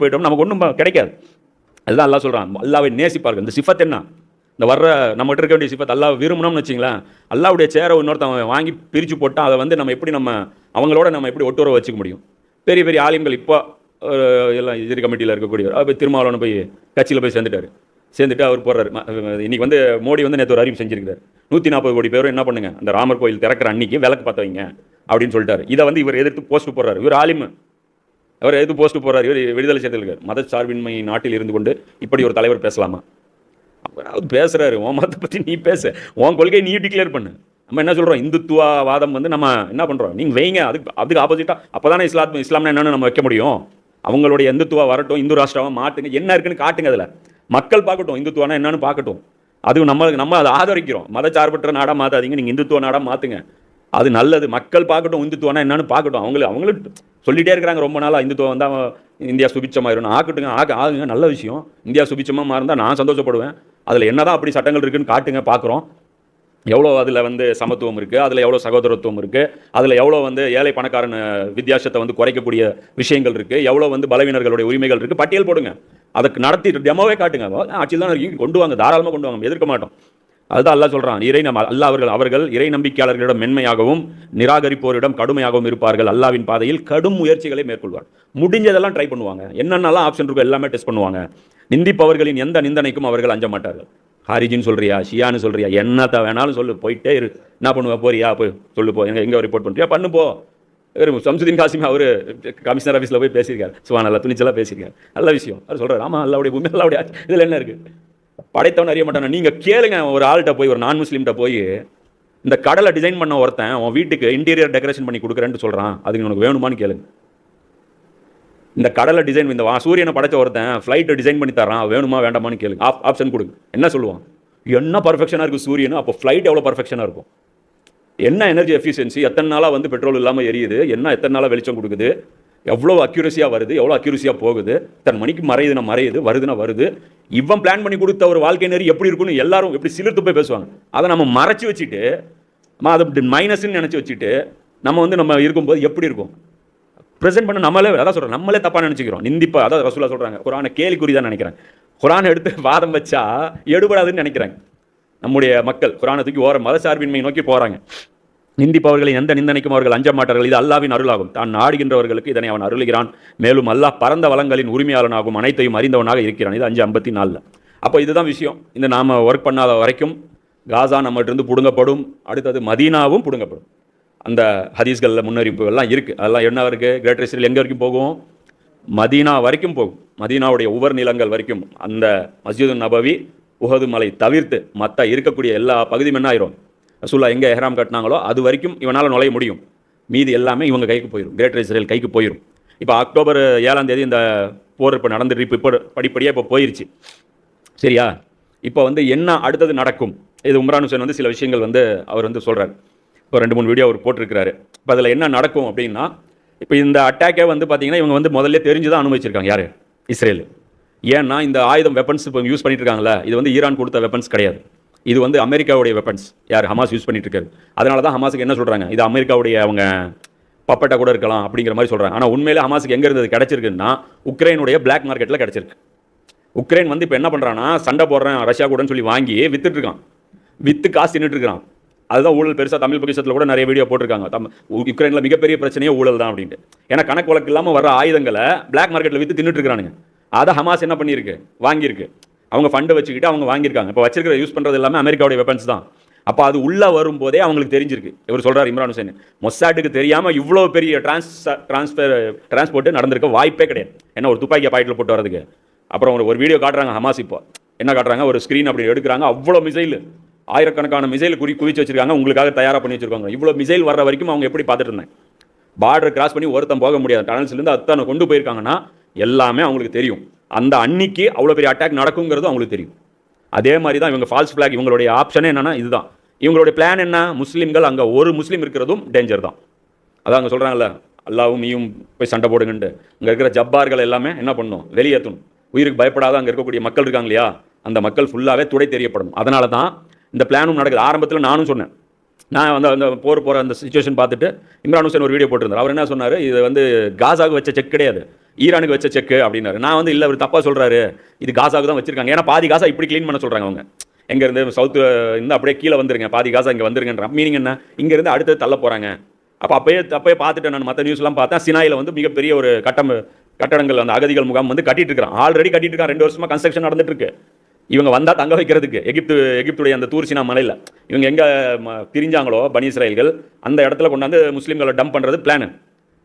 போயிட்டோம் நமக்கு ஒன்றும் கிடைக்காது. அதுதான் அல்லாஹ் சொல்கிறான் அல்லாவை நேசிப்பார்கள். இந்த சிஃபத் என்ன? இந்த வர்ற நம்மகிட்ட இருக்க வேண்டிய சிஃபத். அல்லா விரும்பணும்னு வச்சிங்களேன். அல்லாவுடைய சேரை இன்னொருத்தன் வாங்கி பிரித்து போட்டால் அதை வந்து நம்ம எப்படி நம்ம அவங்களோட நம்ம எப்படி ஒட்டுறவை வச்சுக்க முடியும்? பெரிய பெரிய ஆலயங்கள் இப்போ எல்லாம் எதிரி கமிட்டியில் இருக்கக்கூடிய அப்போ திருமாவளவன் போய் கட்சியில் போய் சேர்ந்துட்டாரு. சேர்ந்துட்டு அவர் போடுறாரு இன்றைக்கி இன்னைக்கு வந்து மோடி வந்து நேற்று ஒரு அறிவு செஞ்சிருக்காரு. நூற்றி நாற்பது கோடி பேரும் என்ன பண்ணுங்க? அந்த ராமர் கோயில் திறக்கிற அன்னைக்கு விளக்கு பற்ற வைங்க அப்படின்னு சொல்லிட்டாரு. இதை வந்து இவர் எதிர்த்து போஸ்ட் போடுறாரு. இவர் ஆலிமு அவர் எது போஸ்ட் போகிறார் இவர் விடுதலை செய்திருக்கார் மத சார்பின்மை நாட்டில் இருந்து கொண்டு இப்படி ஒரு தலைவர் பேசலாமா? அவராவது பேசுறாரு உன் மதத்தை பற்றி நீ பேச. உன் கொள்கையை நீ டிக்ளேர் பண்ணு. நம்ம என்ன சொல்கிறோம் இந்துத்துவவாதம் வந்து நம்ம என்ன பண்ணுறோம் நீங்கள் வைங்க அதுக்கு அதுக்கு ஆப்போசிட்டாக அப்போ தானே இஸ்லாம் இஸ்லாம்னா என்னென்னு நம்ம வைக்க முடியும்? அவங்களுடைய இந்துத்துவா வரட்டும் இந்து ராஷ்டிராவாக மாட்டுங்க என்ன இருக்குன்னு காட்டுங்க அதில். மக்கள் பார்க்கட்டும் இந்துத்துவானா என்னன்னு பார்க்கட்டும். அது நம்ம நம்ம அதை ஆதரிக்கிறோம். மதச்சார்பற்ற நாடாக மாற்றாதீங்க நீங்கள் இந்துத்துவ நாடாக மாற்றுங்க அது நல்லது. மக்கள் பார்க்கட்டும் இந்துத்துவனா என்னன்னு பார்க்கட்டும். அவங்களுக்கு அவங்களும் சொல்லிகிட்டே இருக்கிறாங்க. ரொம்ப நாளாக இந்துத்துவம் வந்தால் இந்தியா சுபிச்சமாயிரும் ஆக்கட்டுங்க ஆக ஆகுங்க. நல்ல விஷயம். இந்தியா சுபிச்சமாக இருந்தால் நான் சந்தோஷப்படுவேன். அதில் என்னதான் அப்படி சட்டங்கள் இருக்குன்னு காட்டுங்க பார்க்குறோம் எவ்வளோ அதில் வந்து சமத்துவம் இருக்குது அதில் எவ்வளோ சகோதரத்துவம் இருக்குது அதில் எவ்வளோ வந்து ஏழை பணக்காரன் வித்தியாசத்தை வந்து குறைக்கக்கூடிய விஷயங்கள் இருக்குது எவ்வளோ வந்து பலவீனர்களுடைய உரிமைகள் இருக்குது பட்டியல் போடுங்க. அதுக்கு நடத்தி டெமோவே காட்டுங்க. ஆட்சியில் தான் இருக்கீங்க கொண்டு வாங்க. தாராளமாக கொண்டு வாங்க. எதிர்க்க மாட்டோம். அதுதான் அல்லா சொல்கிறான் இறை நம் அல்லா அவர்கள் அவர்கள் இறை நம்பிக்கையாளர்களிடம் மென்மையாகவும் நிராகரிப்போரிடம் கடுமையாகவும் இருப்பார்கள். அல்லாவின் பாதையில் கடும் முயற்சிகளை மேற்கொள்வார். முடிஞ்சதெல்லாம் ட்ரை பண்ணுவாங்க. என்னென்னலாம் ஆப்ஷன் இருக்கோ எல்லாமே டெஸ்ட் பண்ணுவாங்க. நிந்திப்பவர்களின் எந்த நிந்தனைக்கும் அவர்கள் அஞ்ச மாட்டார்கள். ஹாரிஜின்னு சொல்கிறியா ஷியான்னு சொல்கிறியா என்னத்த வேணாலும் சொல்லு போயிட்டே இரு. என்ன பண்ணுவ போறியா போய் சொல்லு போ. எங்க எங்கே ரிப்போர்ட் பண்ணுறியா பண்ணு போ. சம்சுதீன் காசிம் அவர் கமிஷனர் ஆஃபீஸில் போய் பேசியிருக்காரு. சுவா நல்லா துணிச்சலாக பேசியிருக்காரு. நல்ல விஷயம். அவர் சொல்கிறார் ஆமாம் அல்லாவுடைய பூமி அல்லாவுடைய இதில் என்ன இருக்குது படைத்தவன் அறிய மாட்டானா. நீங்க கேளுங்க ஒரு ஆள்கிட்ட போய் ஒரு நான் முஸ்லீம்கிட்ட போய் இந்த கடலை டிசைன் பண்ண ஒருத்தன் உன் வீட்டுக்கு இன்டீரியர் டெக்கரேஷன் பண்ணி கொடுக்குறேன்னு சொல்றான். அதுக்கு உனக்கு வேணுமான்னு கேளுங்க. இந்த கடலை டிசைன் இந்த வா- சூரியனை படைச்ச ஒருத்தன் ஃப்ளைட்டை டிசைன் பண்ணி தரான் வேணுமா வேண்டாமான்னு கேளுங்க. ஆப் ஆப்ஷன் கொடுங்க. என்ன சொல்லுவான்? என்ன பர்ஃபெக்ஷனாக இருக்குது சூரியன்? அப்போ ஃப்ளைட் எவ்வளோ பர்ஃபெக்ஷனாக இருக்கும்? என்ன எனர்ஜி எஃபிஷியன்சி எத்தனை நாளாக வந்து பெட்ரோல் இல்லாமல் எரியுது? என்ன எத்தனை நாளாக வெளிச்சம் கொடுக்குது? எவ்வளோ அக்யூரஸியாக வருது எவ்வளோ அக்யூரஸியாக போகுது தன் மணிக்கு மறையுதுன்னா மறையுது வருதுன்னா வருது. இவன் பிளான் பண்ணி கொடுத்த ஒரு வாழ்க்கை நெறி எப்படி இருக்குன்னு எல்லாரும் எப்படி சிலிர்த்து போய் பேசுவாங்க. அதை நம்ம மறைச்சி வச்சுட்டு நம்ம அதை மைனஸ்ன்னு நினச்சி வச்சுட்டு நம்ம வந்து நம்ம இருக்கும்போது எப்படி இருக்கும்? ப்ரெசென்ட் பண்ண நம்மளே அதான் சொல்கிறோம் நம்மளே தப்பாக நினச்சிக்கிறோம். நிந்திப்பா அதான் ரசூலா சொல்கிறாங்க குரானை கேலிக்குறி தான் நினைக்கிறேன் குரான் எடுத்து வாதம் வச்சா எடுபடாதுன்னு நினைக்கிறாங்க. நம்முடைய மக்கள் குரானை தூக்கி ஓர மதசார்பின்மை நோக்கி போகிறாங்க நிந்திப்பவர்களின் எந்த நிந்தனைக்கும் அவர்கள் அஞ்ச மாட்டார்கள். இது அல்லாவின் அருளாகும். தான் நாடுகின்றவர்களுக்கு இதனை அவன் அருளுகிறான். மேலும் அல்லாஹ் பரந்த வளங்களின் உரிமையாளனாகும் அனைத்தையும் அறிந்தவனாக இருக்கிறான். இது அஞ்சு ஐம்பத்தி நாலில் அப்போ இதுதான் விஷயம். இந்த நாம் ஒர்க் பண்ணாத வரைக்கும் காசா நம்மகிட்டருந்து பிடுங்கப்படும். அடுத்தது மதீனாவும் பிடுங்கப்படும். அந்த ஹதீஸ்களில் முன்னறிவிப்புகள்லாம் இருக்குது அதெல்லாம் என்ன இருக்குது கிரேட்டர் இஸ்ரேல் எங்கே வரைக்கும் போகும்? மதீனா வரைக்கும் போகும். மதீனாவுடைய உவர் நிலங்கள் வரைக்கும் அந்த மஸ்ஜிது நபவி உஹது மலை தவிர்த்து மற்ற இருக்கக்கூடிய எல்லா பகுதியும் என்ன ஆயிரும்? ரசூல்லா எங்கே எஹ்ராம் கட்டினாங்களோ அது வரைக்கும் இவனால் நுழைய முடியும். மீதி எல்லாமே இவங்க கைக்கு போயிடும் கிரேட்டர் இஸ்ரேல் கைக்கு போயிடும் இப்போ அக்டோபர் ஏழாம் தேதி இந்த போர் இப்போ நடந்துட்டு இப்போ இப்போ படிப்படியாக இப்போ போயிருச்சு. சரியா? இப்போ வந்து என்ன அடுத்தது நடக்கும்? இது உம்ரான் ஹுசேன் வந்து சில விஷயங்கள் வந்து அவர் வந்து சொல்கிறார் இப்போ ரெண்டு மூணு வீடியோ அவர் போட்டிருக்கிறாரு. இப்போ அதில் என்ன நடக்கும் அப்படின்னா இப்போ இந்த அட்டாக்கே வந்து பார்த்தீங்கன்னா இவங்க வந்து முதல்ல தெரிஞ்சு தான் அனுபவிச்சிருக்காங்க. யார்? இஸ்ரேல். ஏன்னா இந்த ஆயுதம் வெப்பன்ஸ் இப்போ யூஸ் பண்ணிட்டு இருக்காங்களே இது வந்து ஈரான் கொடுத்த வெப்பன்ஸ் கிடையாது. இது வந்து அமெரிக்காவுடைய வெப்பன்ஸ் யார்? ஹமாஸ் யூஸ் பண்ணிட்டு இருக்காரு அதனால தான் ஹமாஸுக்கு என்ன சொல்கிறாங்க இது அமெரிக்காவுடைய அவங்க பப்பட்டா கூட இருக்கலாம் அப்படிங்கிற மாதிரி சொல்கிறாங்க ஆனால் உண்மையிலே ஹமாஸுக்கு எங்கே இருந்தது கிடச்சிருக்குன்னா உக்ரைனுடைய பிளாக் மார்க்கெட்டில் கிடச்சிருக்கு. உக்ரைன் வந்து இப்போ என்ன பண்ணுறான்னா சண்டை போடுறேன் ரஷ்யா கூடன்னு சொல்லி வாங்கி விற்றுட்ருக்கான் வித்து காசு தின்னுட்டுருக்கான் அதுதான் ஊழல் பெருசாக தமிழ் பொக்கிஷத்தில் கூட நிறைய வீடியோ போட்டிருக்காங்க. தம் உக்ரைனில் மிகப்பெரிய பிரச்சனையே ஊழல் தான் அப்படின்ட்டு. ஏன்னா கணக்கு வழக்கு இல்லாமல் வர ஆயுதங்களை பிளாக் மார்க்கெட்டில் வித்து தின்னுட்டு இருக்கிறானுங்க அதை ஹமாஸ் என்ன பண்ணியிருக்கு? வாங்கியிருக்கு. அவங்க ஃபண்டை வச்சுக்கிட்டு அவங்க வாங்கியிருக்காங்க. இப்போ வச்சிருக்கிற யூஸ் பண்ணுறது எல்லாமே அமெரிக்காவுடைய வெப்பன்ஸ் தான். அப்போ அது உள்ளே வரும்போதே அவங்களுக்கு தெரிஞ்சிருக்கு. இவர் சொல்கிறார் இம்ரான் ஹுசேன். மொசாட்டுக்கு தெரியாமல் இவ்வளோ பெரிய டிரான்ஸ் டிரான்ஸ்ஃபர் டிரான்ஸ்போர்ட்டு நடந்திருக்க வாய்ப்பே கிடையாது. என்ன ஒரு துப்பாக்கியை பாக்கெட்டில் போட்டு வரதுக்கு அப்புறம் ஒரு ஒரு வீடியோ காட்டுறாங்க ஹமாஸ் இப்போ. என்ன காட்டுறாங்க? ஒரு ஸ்க்ரீன் அப்படி எடுக்கிறாங்க. அவ்வளோ மிசைல் ஆயிரக்கணக்கான மிசைல் குறி குவிச்சு வச்சிருக்காங்க. உங்களுக்காக தயாராக பண்ணி வச்சிருக்காங்க. இவ்வளோ மிசைல் வர்ற வரைக்கும் அவங்க எப்படி பார்த்துட்டு இருந்தாங்க? பார்டர் கிராஸ் பண்ணி ஒருத்தன் போக முடியாது. டனல்ஸ்லேருந்து அத்தனை கொண்டு போயிருக்காங்கன்னா எல்லாமே அவங்களுக்கு தெரியும். அந்த அன்னிக்கு அவ்வளோ பெரிய அட்டாக் நடக்குங்கிறது அவங்களுக்கு தெரியும். அதே மாதிரி தான் இவங்க ஃபால்ஸ் ஃப்ளாக் இவங்களுடைய ஆப்ஷனே என்னென்னா இதுதான். இவங்களுடைய பிளான் என்ன? முஸ்லீம்கள் அங்கே ஒரு முஸ்லீம் இருக்கிறதும் டேஞ்சர் தான். அதான் அங்கே சொல்கிறாங்கல்ல அல்லாவும் நீயும் போய் சண்டை போடுங்கன்ட்டு. இங்கே இருக்கிற ஜப்பார்கள் எல்லாமே என்ன பண்ணணும் வெளியேற்றணும் உயிருக்கு பயப்படாத அங்கே இருக்கக்கூடிய மக்கள் இருக்காங்க இல்லையா? அந்த மக்கள் ஃபுல்லாகவே துடை தெரியப்படணும். அதனால தான் இந்த பிளானும் நடக்குது. ஆரம்பத்தில் நானும் சொன்னேன். நான் வந்து அந்த போர் போகிற அந்த சுச்சுவேஷன் பார்த்துட்டு இம்ரான் ஹுசேன் ஒரு வீடியோ போட்டிருந்தார். அவர் என்ன சொன்னார்? இது வந்து காசாக வச்ச செக் கிடையாது. ஈரானுக்கு வச்ச செக்கு அப்படின்னாரு. நான் வந்து இல்லை அவர் தப்பாக சொல்கிறாரு இது காசாவுக்கு தான் வச்சிருக்காங்க. ஏன்னா பாதி காசா இப்படி க்ளீன் பண்ண சொல்கிறாங்க அவங்க. எங்கேருந்து சவுத்து இருந்து அப்படியே கீழே வந்துருங்க. பாதி காசா இங்கே வந்துருங்கன்ற மீனிங் என்ன? இங்கேருந்து அடுத்தது தள்ள போகிறாங்க அப்போ அப்பயே அப்பயே பார்த்துட்டேன் நான். மற்ற நியூஸ்லாம் பார்த்தேன். சினாயில் வந்து மிகப்பெரிய ஒரு கட்டம் கட்டடங்கள் அந்த அகதிகள் முகாம் வந்து கட்டிட்டு இருக்கிறான் ஆல்ரெடி கட்டிட்டு இருக்கான். ரெண்டு வருஷமாக கன்ஸ்ட்ரக்ஷன் நடந்துட்டு இருக்கு. இவங்க வந்தால் தங்க வைக்கிறதுக்கு. எகிப்து எகிப்துடைய அந்த தூர்சினா மலையில். இவங்க எங்கே பிரிஞ்சாங்களோ பனி இஸ்ராயல்கள் அந்த இடத்துல கொண்டாந்து முஸ்லீம்களை டம்ப் பண்ணுறது பிளான்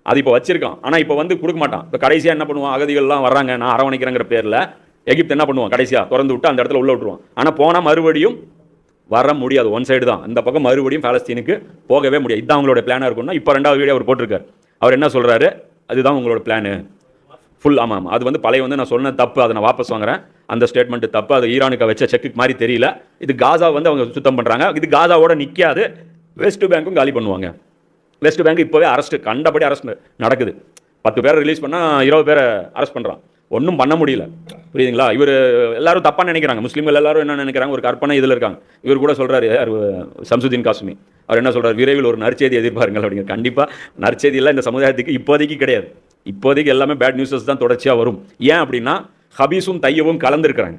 அது இப்போ வச்சிருக்கான். ஆனால் இப்போ வந்து கொடுக்க மாட்டான். இப்போ கடைசியாக என்ன பண்ணுவான்? அகதிகள்லாம் வர்றாங்க நான் அரவணைக்கிறேங்கிற பேரில் எகிப்து என்ன பண்ணுவான்? கடைசியாக திறந்து விட்டு அந்த இடத்துல உள்ள விட்டுருவான். ஆனால் போனால் மறுபடியும் வர முடியாது. ஒன் சைடு தான். இந்த பக்கம் மறுபடியும் பாலஸ்தீனுக்கு போகவே முடியாது. இதுதான் அவங்களோட பிளானாக இருக்கும்னா இப்போ ரெண்டாவது வீடியோ அவர் போட்டிருக்காரு. அவர் என்ன சொல்கிறாரு அதுதான் உங்களோட பிளானு ஃபுல் ஆமாம் ஆமாம் அது வந்து பழைய வந்து நான் சொன்ன தப்பு. அதை நான் வாபஸ் வாங்குறேன். அந்த ஸ்டேட்மெண்ட் தப்பு. அது ஈரானுக்கு வச்ச செக்கு மாதிரி தெரியல. இது காசா வந்து அவங்க சுத்தம் பண்ணுறாங்க இது காசாவோட நிற்காது வெஸ்ட் பேங்க்கும் காலி பண்ணுவாங்க. வெஸ்ட் பேங்க் இப்போவே அரெஸ்ட்டு கண்டபடி அரெஸ்ட் நடக்குது. பத்து பேரை ரிலீஸ் பண்ணால் இருபது பேரை அரெஸ்ட் பண்ணுறான் ஒன்றும் பண்ண முடியல. புரியுதுங்களா? இவர் எல்லாரும் தப்பாக நினைக்கிறாங்க. முஸ்லீம்கள் எல்லாரும் என்ன நினைக்கிறாங்க? ஒரு கற்பனை இதில் இருக்காங்க. இவர் கூட சொல்கிறாரு சம்சுதீன் காசுமி. அவர் என்ன சொல்கிறார் விரைவில் ஒரு நற்செய்தி எதிர்பாருங்கள் அப்படிங்கிற கண்டிப்பாக நற்செய்தியெல்லாம் இந்த சமுதாயத்துக்கு இப்போதைக்கு கிடையாது. இப்போதைக்கு எல்லாமே பேட் நியூஸஸ் தான் தொடர்ச்சியாக வரும். ஏன் அப்படின்னா ஹபீஸும் தையவும் கலந்துருக்கிறாங்க.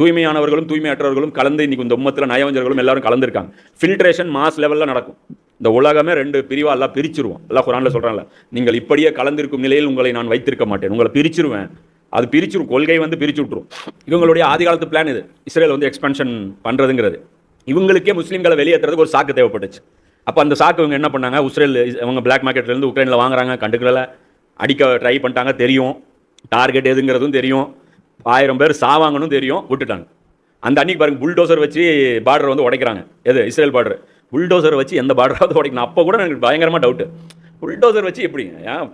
தூய்மையானவர்களும் தூய்மையற்றவர்களும் கலந்து இன்னைக்கு இந்த உம்மத்தில் நயவஞ்சர்களும் எல்லாரும் கலந்துருக்காங்க. ஃபில்ட்ரேஷன் மாஸ் லெவலில் நடக்கும். இந்த உலகமே ரெண்டு பிரிவாக எல்லாம் பிரிச்சிருவோம். எல்லாம் குரானில் சொல்கிறாங்கள நீங்கள் இப்படியே கலந்திருக்கும் நிலையில் உங்களை நான் வைத்திருக்க மாட்டேன். உங்களை பிரிச்சிருவேன். அது பிரிச்சிரும். கொள்கை வந்து பிரிச்சு விட்டுரும். இவங்களுடைய ஆதி காலத்து பிளான் இது. இஸ்ரேல் வந்து எக்ஸ்பென்ஷன் பண்ணுறதுங்கிறது இவங்களுக்கே முஸ்லீம்களை வெளியேற்றுறதுக்கு ஒரு சாக்கு தேவைப்பட்டுச்சு. அப்போ அந்த சாக்கு இவங்க என்ன பண்ணாங்க? இஸ்ரேல் அவங்க பிளாக் மார்க்கெட்லேருந்து உக்ரைனில் வாங்குறாங்க. கண்டுக்கல. அடிக்க ட்ரை பண்ணிட்டாங்க. தெரியும். டார்கெட் எதுங்கிறதும் தெரியும். ஆயிரம் பேர் சாவாங்கன்னு தெரியும். விட்டுட்டாங்க. அந்த அன்னைக்கு பாருங்கள் புல்டோசர் வச்சு பார்டர் வந்து உடைக்கிறாங்க. எது? இஸ்ரேல் பார்டர் புல்டோசர் வச்சு எந்த பார்டராவது உடைக்கணும் அப்போ கூட எனக்கு பயங்கரமாக டவுட்டு புல்டோசர் வச்சு எப்படி? ஏன்?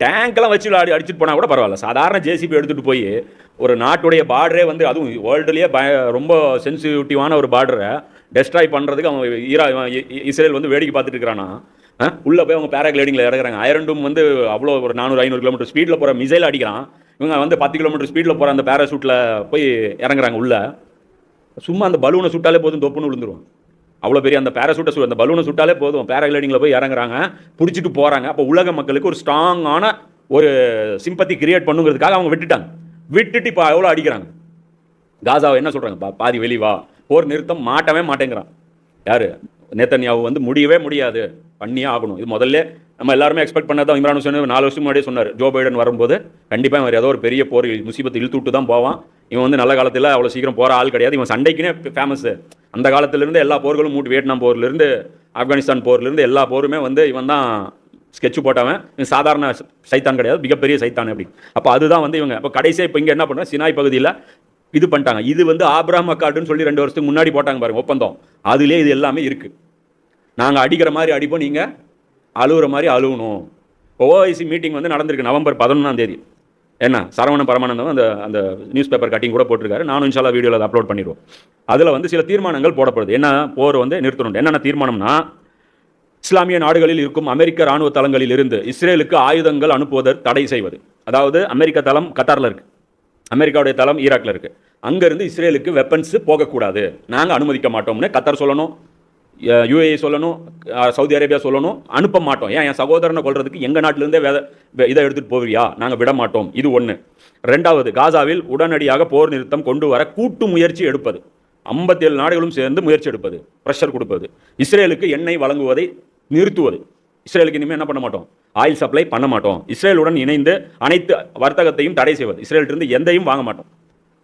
டேங்க்லாம் வச்சு அடி அடிச்சுட்டு போனால் கூட பரவாயில்ல. சாதாரண ஜேசிபி எடுத்துகிட்டு போய் ஒரு நாட்டுடைய பார்டரே வந்து அதுவும் வேர்ல்டுலேயே பய ரொம்ப சென்சிட்டிவான ஒரு பார்டரை டெஸ்ட்ராய் பண்ணுறதுக்கு அவங்க ஈரா இ- இஸ்ரேல் வந்து வேடிக்கை பார்த்துட்டு இருக்கிறானா? உள்ளே போய் அவங்க பேராகிளைடிங்கில் இறங்குறாங்க. ஐரண்டும் வந்து அவ்வளோ ஒரு நானூறு ஐநூறு கிலோமீட்டர் ஸ்பீடில் போகிற மிசைல் அடிக்கிறான். இவங்க வந்து பத்து கிலோமீட்டர் ஸ்பீடில் போகிற அந்த பேராசூட்டில் போய் இறங்குறாங்க உள்ளே. சும்மா அந்த பலூனை சுட்டாலே போதும் தொப்புன்னு விழுந்துருவான் அவ்வளோ பெரிய அந்த பேராசூட்டை சு அந்த பலூனை சுட்டாலே போதும். பேராகிளைடிங்கில் போய் இறங்குறாங்க பிடிச்சிட்டு போகிறாங்க அப்போ உலக மக்களுக்கு ஒரு ஸ்ட்ராங்கான ஒரு சிம்பத்தி கிரியேட் பண்ணுங்கிறதுக்காக அவங்க விட்டுட்டாங்க. விட்டுட்டு இப்போ எவ்வளோ அடிக்கிறாங்க? காசாவை என்ன சொல்கிறாங்க பா பாதி வெளிவா போர் நிறுத்தம் மாட்டவே மாட்டேங்கிறான். யார்? நேத்தன்யாவு வந்து முடியவே முடியாது. பண்ணியே ஆகணும். இது முதல்ல நம்ம எல்லாருமே எக்ஸ்பெக்ட் பண்ணதான் இம்ரான் ஹுசேன் நாலு வருஷம் முன்னாடியே சொன்னார். ஜோ பைடன் வரும்போது கண்டிப்பாக இவர் ஏதோ ஒரு பெரிய போர் முசீபத்தை இழுத்து விட்டு தான் போவான். இவன் வந்து நல்ல காலத்தில் அவ்வளோ சீக்கிரம் போகிற ஆள் கிடையாது. இவன் சண்டைக்குனே ஃபேமஸ் அந்த காலத்திலிருந்து எல்லா போர்களும் மூட்டு வியட்நாம் போர்லேருந்து ஆப்கானிஸ்தான் போர்லேருந்து எல்லா போருமே வந்து இவன் தான் ஸ்கெட்ச் போட்டவன். சாதாரண சைத்தான் கிடையாது மிகப்பெரிய சைத்தான் அப்படி. அப்போ அதுதான் வந்து இவங்க. அப்போ கடைசியாக இப்போ இங்கே என்ன பண்ணுறோம் சினாய் பகுதியில் இது பண்ணிட்டாங்க. இது வந்து ஆப்ராம் அக்காடுன்னு சொல்லி ரெண்டு வருஷத்துக்கு முன்னாடி போட்டாங்க பாருங்க ஒப்பந்தம். அதுலேயே இது எல்லாமே இருக்குது நாங்கள் அடிக்கிற மாதிரி அடிப்போம் நீங்கள் அழுகுற மாதிரி அழுகணும் ஓஐசி மீட்டிங் வந்து நடந்திருக்கு நவம்பர் பதினொன்றாம் தேதி. என்ன சரவண பரமானந்தம் அந்த அந்த நியூஸ் பேப்பர் கட்டிங் கூட போட்டிருக்காரு. நானும் இன்ஷால்லா வீடியோவில் அதை அப்லோட் பண்ணிடுவோம். அதில் வந்து சில தீர்மானங்கள் போடப்படுது. என்ன போர் வந்து நிறுத்தணும் என்னென்ன தீர்மானம்னா இஸ்லாமிய நாடுகளில் இருக்கும் அமெரிக்க ராணுவ தளங்களில் இருந்து இஸ்ரேலுக்கு ஆயுதங்கள் அனுப்புவதற்கு தடை செய்வது. அதாவது அமெரிக்க தளம் கத்தாரில் இருக்கு. அமெரிக்காவுடைய தளம் ஈராக்ல இருக்கு. அங்கேருந்து இஸ்ரேலுக்கு வெப்பன்ஸ் போகக்கூடாது. நாங்கள் அனுமதிக்க மாட்டோம்னு கத்தார் சொல்லணும். யூஏஇ சொல்லணும் சவுதி அரேபியா சொல்லணும் அனுப்ப மாட்டோம். ஏன்? என் சகோதரனை கொள்றதுக்கு எங்கள் நாட்டிலேருந்தே வேத வே- இதை எடுத்துகிட்டு போவியா? நாங்கள் விட மாட்டோம். இது ஒன்று ரெண்டாவது காசாவில் உடனடியாக போர் நிறுத்தம் கொண்டு வர கூட்டு முயற்சி எடுப்பது. 57 நாடுகளும் சேர்ந்து முயற்சி எடுப்பது ப்ரெஷர் கொடுப்பது. இஸ்ரேலுக்கு எண்ணெய் வழங்குவதை நிறுத்துவது. இஸ்ரேலுக்கு இனிமேல் என்ன பண்ண மாட்டோம்? ஆயில் சப்ளை பண்ண மாட்டோம். இஸ்ரேலுடன் இணைந்து அனைத்து வர்த்தகத்தையும் தடை செய்வது. இஸ்ரேலிருந்து எந்தையும் வாங்க மாட்டோம்.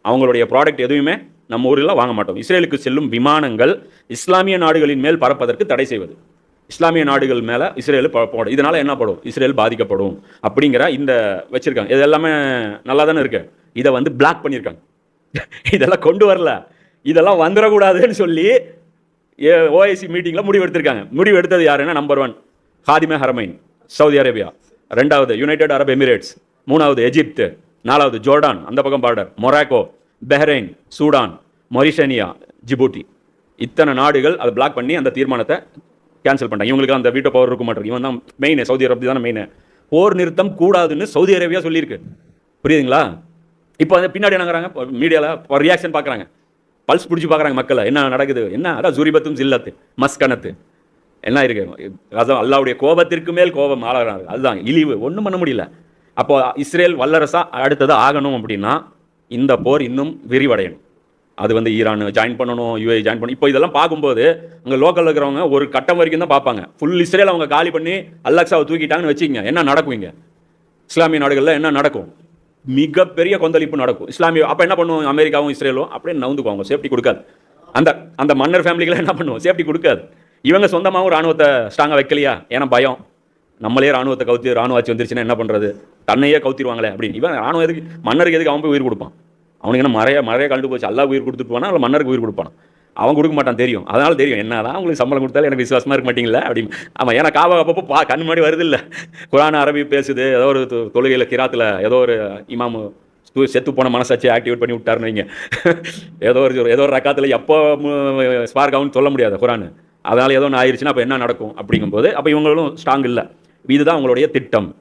அவங்களுடைய ப்ராடக்ட் எதுவுமே நம்ம ஊரில் வாங்க மாட்டோம். இஸ்ரேலுக்கு செல்லும் விமானங்கள் இஸ்லாமிய நாடுகளின் மேல் பறப்பதற்கு தடை செய்வது. இஸ்லாமிய நாடுகள் மேலே இஸ்ரேல் போடும் இதனால் என்ன படும்? இஸ்ரேல் பாதிக்கப்படும் அப்படிங்கிற இந்த வச்சுருக்காங்க. இது எல்லாமே நல்லா தானே இருக்கு. இதை வந்து பிளாக் பண்ணியிருக்காங்க. இதெல்லாம் கொண்டு வரல. இதெல்லாம் வந்துடக்கூடாதுன்னு சொல்லி ஓஐசி மீட்டிங்கில் முடிவு எடுத்திருக்காங்க. முடிவு எடுத்தது யாருன்னா நம்பர் ஒன் ஹாதிமே ஹரமைன் சவுதி அரேபியா. ரெண்டாவது யுனைடெட் அரப் எமிரேட்ஸ் மூணாவது எஜிப்து நாலாவது ஜோர்டான் அந்த பக்கம் border Morocco. Bahrain Sudan Mauritania Djibouti. இத்தனை நாடுகள் அதை பிளாக் பண்ணி அந்த தீர்மானத்தை கேன்சல் பண்ணிட்டாங்க. இவங்களுக்கு அந்த வீட்டோ பவர் இருக்க மாட்டேங்க இவன் தான் மெயின் சவுதி அரேபியா தானே மெயின் போர் நிறுத்தம் கூடாதுன்னு சவுதி அரேபியா சொல்லியிருக்கு. புரியுதுங்களா? இப்போ அந்த பின்னாடி என்னங்கிறாங்க மீடியாவில் ரியாக்ஷன் பார்க்குறாங்க பல்ஸ் பிடிச்சி பார்க்குறாங்க மக்களை. என்ன நடக்குது? என்ன? அதான் ஜுரிபத்தும் ஜில்லத்து மஸ்கனத்து. என்ன இருக்கு. அதான் அல்லாவுடைய கோபத்திற்கு மேல் கோபம் ஆளாகிறாங்க அதுதான் இழிவு. ஒன்றும் பண்ண முடியல. அப்போ இஸ்ரேல் வல்லரசாக அடுத்தது ஆகணும் அப்படின்னா இந்த போர் இன்னும் விரிவடையணும். அது வந்து ஈரான் ஜாயின் பண்ணணும் யூஏ ஜாயின் பண்ணணும். இப்போ இதெல்லாம் பார்க்கும்போது அங்கே லோக்கலில் இருக்கிறவங்க ஒரு கட்டம் வரைக்கும் தான் பார்ப்பாங்க. ஃபுல் இஸ்ரேல் அவங்க காலி பண்ணி அல்லாக்ஸாவை தூக்கிட்டாங்கன்னு வச்சுக்கங்க என்ன நடக்குவீங்க? இஸ்லாமிய நாடுகளில் என்ன நடக்கும்? மிகப்பெரிய கொந்தளிப்பு நடக்கும். இஸ்லாமிய அப்போ என்ன பண்ணுவோம்? அமெரிக்காவும் இஸ்ரேலும் அப்படியே நவுந்துக்குவாங்க சேஃப்டி கொடுக்காது. அந்த அந்த மன்னர் ஃபேமிலிகளை என்ன பண்ணுவோம்? சேஃப்டி கொடுக்காது. இவங்க சொந்தமாகவும் ராணுவத்தை ஸ்ட்ராங்காக வைக்கலையா? ஏன்னா பயம். நம்மளே ராணுவத்தை கவுத்து ராணுவ ஆட்சி வந்துருச்சுன்னா என்ன பண்ணுறது தன்னையே கவுத்திடுவாங்களே அப்படின்னு. இவன் ராணுவம் எதுக்கு மன்னருக்கு எதுக்கு அவன் போய் உயிர் கொடுப்பான்? அவனுக்கு என்ன மறைய மறைய கண்டு போச்சு எல்லா உயிர் கொடுத்துட்டு போனா இல்லை மன்னருக்கு உயிர் கொடுப்பான்? அவன் கொடுக்க மாட்டான் தெரியும். அதனால தெரியும் என்னதான் அவங்களுக்கு சம்பளம் கொடுத்தாலும் எனக்கு விசுவாசமாக இருக்க மாட்டீங்களா அப்படின்னு. ஆமாம் ஏன்னா காவா அப்பப்போ பா கண் முன்னாடி வருது இல்லை குரான் அரபி பேசுது ஏதோ ஒரு தொ- கிராத்தில் ஏதோ ஒரு இமாமு செத்து போன மனசாட்சி ஆக்டிவேட் பண்ணி விட்டாருன்னு வைங்க. ஏதோ ஒரு ஏதோ ஒரு ரக்காத்தில் எப்போ ஸ்பார்க் ஆகும்னு சொல்ல முடியாது குரான். அதனால் ஏதோ ஒன்று ஆயிடுச்சுன்னா அப்போ என்ன நடக்கும் அப்படிங்கும்போது அப்போ இவங்களும் ஸ்ட்ராங் இல்லை. இதுதான் அவங்களுடைய திட்டம்.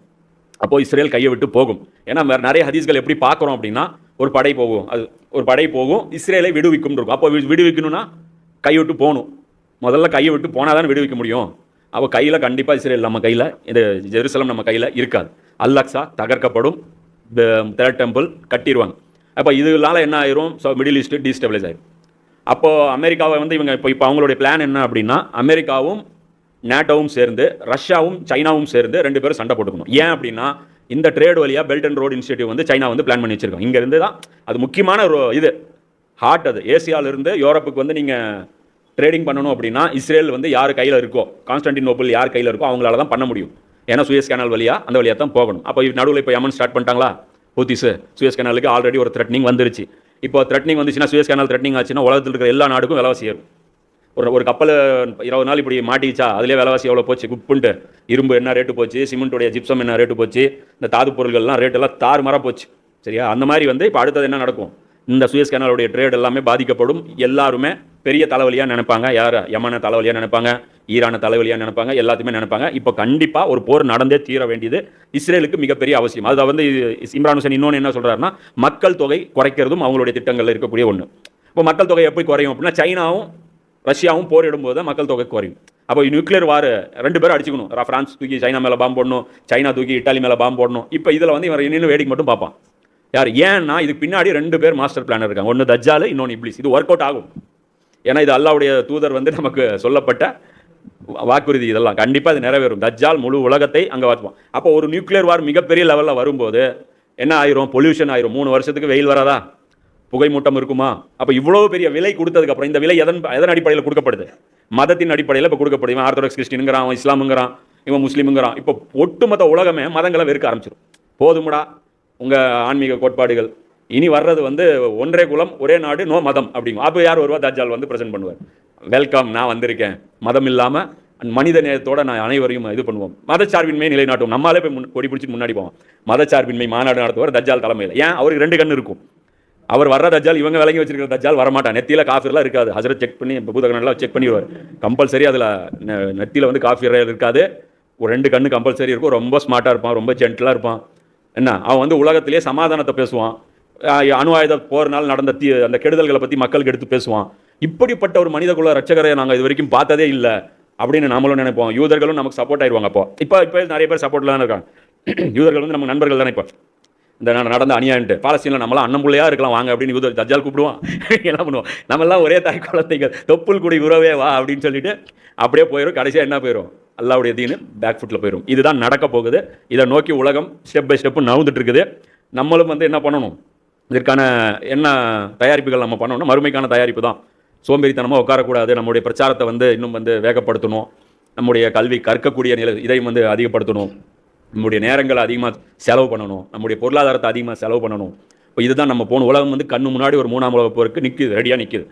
அப்போ இஸ்ரேல் கையை விட்டு போகும். ஏன்னா வேறு நிறைய ஹதீஸ்கள் எப்படி பார்க்குறோம் அப்படின்னா ஒரு படை போகும். அது ஒரு படை போகும். இஸ்ரேலை விடுவிக்கும் இருக்கும். அப்போ விடுவிக்கணும்னா கை விட்டு போகணும். முதல்ல கையை விட்டு போனால் தானே விடுவிக்க முடியும். அப்போ கையில் கண்டிப்பாக இஸ்ரேல் நம்ம கையில் இந்த ஜெருசலம் நம்ம கையில் இருக்காது. அல்லக்ஸா தகர்க்கப்படும். தேர்ட் டெம்பிள் கட்டிடுவாங்க அப்போ இதனால என்ன ஆயிரும்? ஸோ மிடில் ஈஸ்ட்டு டீஸ்டபிளைஸ் ஆயிரும். அப்போது அமெரிக்காவை வந்து இவங்க இப்போ இப்போ அவங்களுடைய பிளான் என்ன அப்படின்னா அமெரிக்காவும் நேட்டோவும் சேர்ந்து ரஷ்யாவும் சைனாவும் சேர்ந்து ரெண்டு பேரும் சண்டை போட்டுக்கணும். ஏன் அப்படின்னா இந்த ட்ரேட் வழியாக பெல்ட் அண்ட் ரோடு இனிஷியேட்டிவ் வந்து சைனா வந்து பிளான் பண்ணி வச்சிருக்கோம் இங்கேருந்து தான் அது முக்கியமான ரோ இது ஹார்ட் அது. ஏசியாவிலிருந்து யூரோப்புக்கு வந்து நீங்கள் ட்ரேடிங் பண்ணணும் அப்படின்னா இஸ்ரேல் வந்து யார் கையில் இருக்கோ கான்ஸ்டன்டினோபிள் யார் கையில் இருக்கோ அவங்களால தான் பண்ண முடியும். ஏன்னா சுயஸ் கேனல் வழியாக அந்த வழியாக தான் போகணும். அப்போ நடுவில் இப்போ யமன் ஸ்டார்ட் பண்ணிட்டாங்களா? ஹூத்திஸு சுயஸ் கேனலுக்கு ஆல்ரெடி ஒரு த்ரெட்னிங் வந்துருச்சு. இப்போ த்ரெட்னிங் வந்துச்சுன்னா சுயஸ் கேனல் த்ரெட்னிங் ஆச்சுன்னா உலகத்தில் இருக்கிற எல்லா நாடுக்கும் விலவாசி ஏறும். ஒரு ஒரு கப்பல் இருபது நாள் இப்படி மாட்டிச்சா அதுலேயே விலைவாசி எவ்வளோ போச்சு? குப்புன்ட்டு. இரும்பு என்ன ரேட்டு போச்சு? சிமெண்ட்டுடைய ஜிப்சம் என்ன ரேட்டு போச்சு? இந்த தாது பொருள்கள்லாம் ரேட்டெல்லாம் தார் தாறுமாறாக போச்சு. சரியா? அந்த மாதிரி வந்து இப்போ அடுத்தது என்ன நடக்கும்? இந்த சுயஸ் கேனலுடைய ட்ரேட் எல்லாமே பாதிக்கப்படும். எல்லாருமே பெரிய தலைவலியாக நினைப்பாங்க. யார்? யமனை தலைவலியாக நினைப்பாங்க. ஈரானை தலைவலியாக நினைப்பாங்க. எல்லாத்தையுமே நினைப்பாங்க. இப்போ கண்டிப்பாக ஒரு போர் நடந்தே தீர வேண்டியது இஸ்ரேலுக்கு மிகப்பெரிய அவசியம். அதை வந்து இம்ரான் ஹுசைன் இன்னொன்று என்ன சொல்கிறாருன்னா மக்கள் தொகை குறைக்கிறதும் அவங்களுடைய திட்டங்களில் இருக்கக்கூடிய ஒன்று இப்போ மக்கள் தொகை எப்படி குறையும் அப்படின்னா சைனாவும் ரஷ்யாவும் போரிடும் போது தான் மக்கள் தொகை குறையும். அப்போ நியூக்ளியர் வார் ரெண்டு பேரும் அடிச்சுக்கணும். ரா- தூக்கி சைனா மேலே பாம்பு போடணும். சைனா தூக்கி இட்டாலி மேலே பாம்பு போடணும். இப்போ இதில் வந்து இவன் இன்னும் வேடிக்கை மட்டும் பார்ப்பான். யார்? ஏன்னா இதுக்கு பின்னாடி ரெண்டு பேர் மாஸ்டர் பிளான் இருக்காங்க. ஒன்று தஜ்ஜால் இன்னொன்று இப்ளிஸ் இது ஒர்க் அவுட் ஆகும். ஏன்னா இது அல்லாவுடைய தூதர் வந்து நமக்கு சொல்லப்பட்ட வா- வாக்குறுதி இதெல்லாம். கண்டிப்பாக இது நிறைவேறும். தஜ்ஜால் முழு உலகத்தை அங்கே வாத்துவான் அப்போ ஒரு நியூக்ளியர் வார் மிகப்பெரிய லெவலில் வரும்போது என்ன ஆயிரும்? பொல்யூஷன் ஆயிரும். மூணு வருஷத்துக்கு வெயில் வராதா? புகைமூட்டம் இருக்குமா? அப்போ இவ்வளோ பெரிய விலை கொடுத்ததுக்கப்புறம் இந்த விலை எதன் எதன் அடிப்படையில் கொடுக்கப்படுது? மதத்தின் அடிப்படையில் இப்போ கொடுக்கப்படுது. இவன் ஆர்த்தடாக்ஸ் கிறிஸ்டினுங்கிறான் அவன் இஸ்லாமுங்கிறான் இவன் முஸ்லீமுங்கிறான். இப்போ ஒட்டுமொத்த உலகமே மதங்களை வெறுக்க ஆரம்பிச்சிடும் போதுமுடா உங்கள் ஆன்மீக கோட்பாடுகள். இனி வர்றது வந்து ஒன்றே குலம் ஒரே நாடு நோ மதம் அப்படிங்கும் அப்போ யார் வருவா தஜ்ஜால் வந்து ப்ரெசென்ட் பண்ணுவார்? வெல்கம் நான் வந்திருக்கேன். மதம் இல்லாமல் மனித நேயத்தோட நான் அனைவரையும் இது பண்ணுவோம். மதச்சார்பின்மை நிலைநாட்டுவோம். நம்மளாலே போய் முன் கொடி பிடிச்சி முன்னாடி போவோம். மதச்சார்பின்மை மாநாடு நடத்துவார் தஜால் தலைமையில். ஏன்? அவருக்கு ரெண்டு கண் இருக்கும். அவர் வர்ற தஜால் இவங்க விளங்கி வச்சிருக்கிற தஜால் வரமாட்டான். நெத்தியில் காஃபிர்லாம் இருக்காது. ஹசரத் செக் பண்ணி பூதகணெல்லாம் செக் பண்ணிடுவார். கம்பல்சரி அதில் நெத்தியில் வந்து காஃபிர் இருக்காது. ஒரு ரெண்டு கண்ணு கம்பல்சரி இருக்கும். ரொம்ப ஸ்மார்ட்டாக இருப்பான். ரொம்ப ஜென்டலாக இருப்பான். என்ன? அவன் வந்து உலகத்திலேயே சமாதானத்தை பேசுவான். அணு ஆயுத போர்னால் நடந்த தீ அந்த கெடுதல்களை பற்றி மக்களுக்கு எடுத்து பேசுவான். இப்படிப்பட்ட ஒரு மனித குல ரட்சகரை நாங்கள் இது வரைக்கும் பார்த்ததே இல்லை அப்படின்னு நாமளும் நினைப்போம். யூதர்களும் நமக்கு சப்போர்ட் ஆயிடுவாங்க அப்போ. இப்போ இப்போ நிறைய பேர் சப்போர்ட்டில் தான் இருக்காங்க. யூதர்கள் வந்து நம்ம நண்பர்கள் தானே இப்போ? இந்த நடந்த அநியாயன்ட்டு பாலஸ்தீனில் நம்மளாம் அண்ணன் பிள்ளையா இருக்கலாம் வாங்க அப்படின்னு யூதர் தஜால் கூப்பிடுவான். என்ன பண்ணுவோம் நம்மெல்லாம் ஒரே தாய் குழந்தைகள். தொப்புள் குடி உறவே வா அப்படின்னு சொல்லிட்டு அப்படியே போயிடும் கடைசியாக என்ன போயிடும் அல்லாவுடைய தீனு பேக் ஃபுட்டில் போயிடும் இதுதான் நடக்க போகுது. இதை நோக்கி உலகம் ஸ்டெப் பை ஸ்டெப்பு நவுந்துட்டு இருக்குது. நம்மளும் வந்து என்ன பண்ணணும்? இதற்கான என்ன தயாரிப்புகள் நம்ம பண்ணணும்? மறுமைக்கான தயாரிப்பு தான். சோம்பேறித்தனமாக உட்காரக்கூடாது. நம்முடைய பிரச்சாரத்தை வந்து இன்னும் வந்து வேகப்படுத்தணும். நம்முடைய கல்வி கற்கக்கூடிய நிலை இதையும் வந்து அதிகப்படுத்தணும். நம்முடைய நேரங்களை அதிகமாக செலவு பண்ணணும். நம்முடைய பொருளாதாரத்தை அதிகமாக செலவு பண்ணணும். இப்போ இதுதான் நம்ம போன உலகம் வந்து கண்ணு முன்னாடி ஒரு மூணாம் உலக போருக்கு நிற்குது ரெடியாக நிற்குது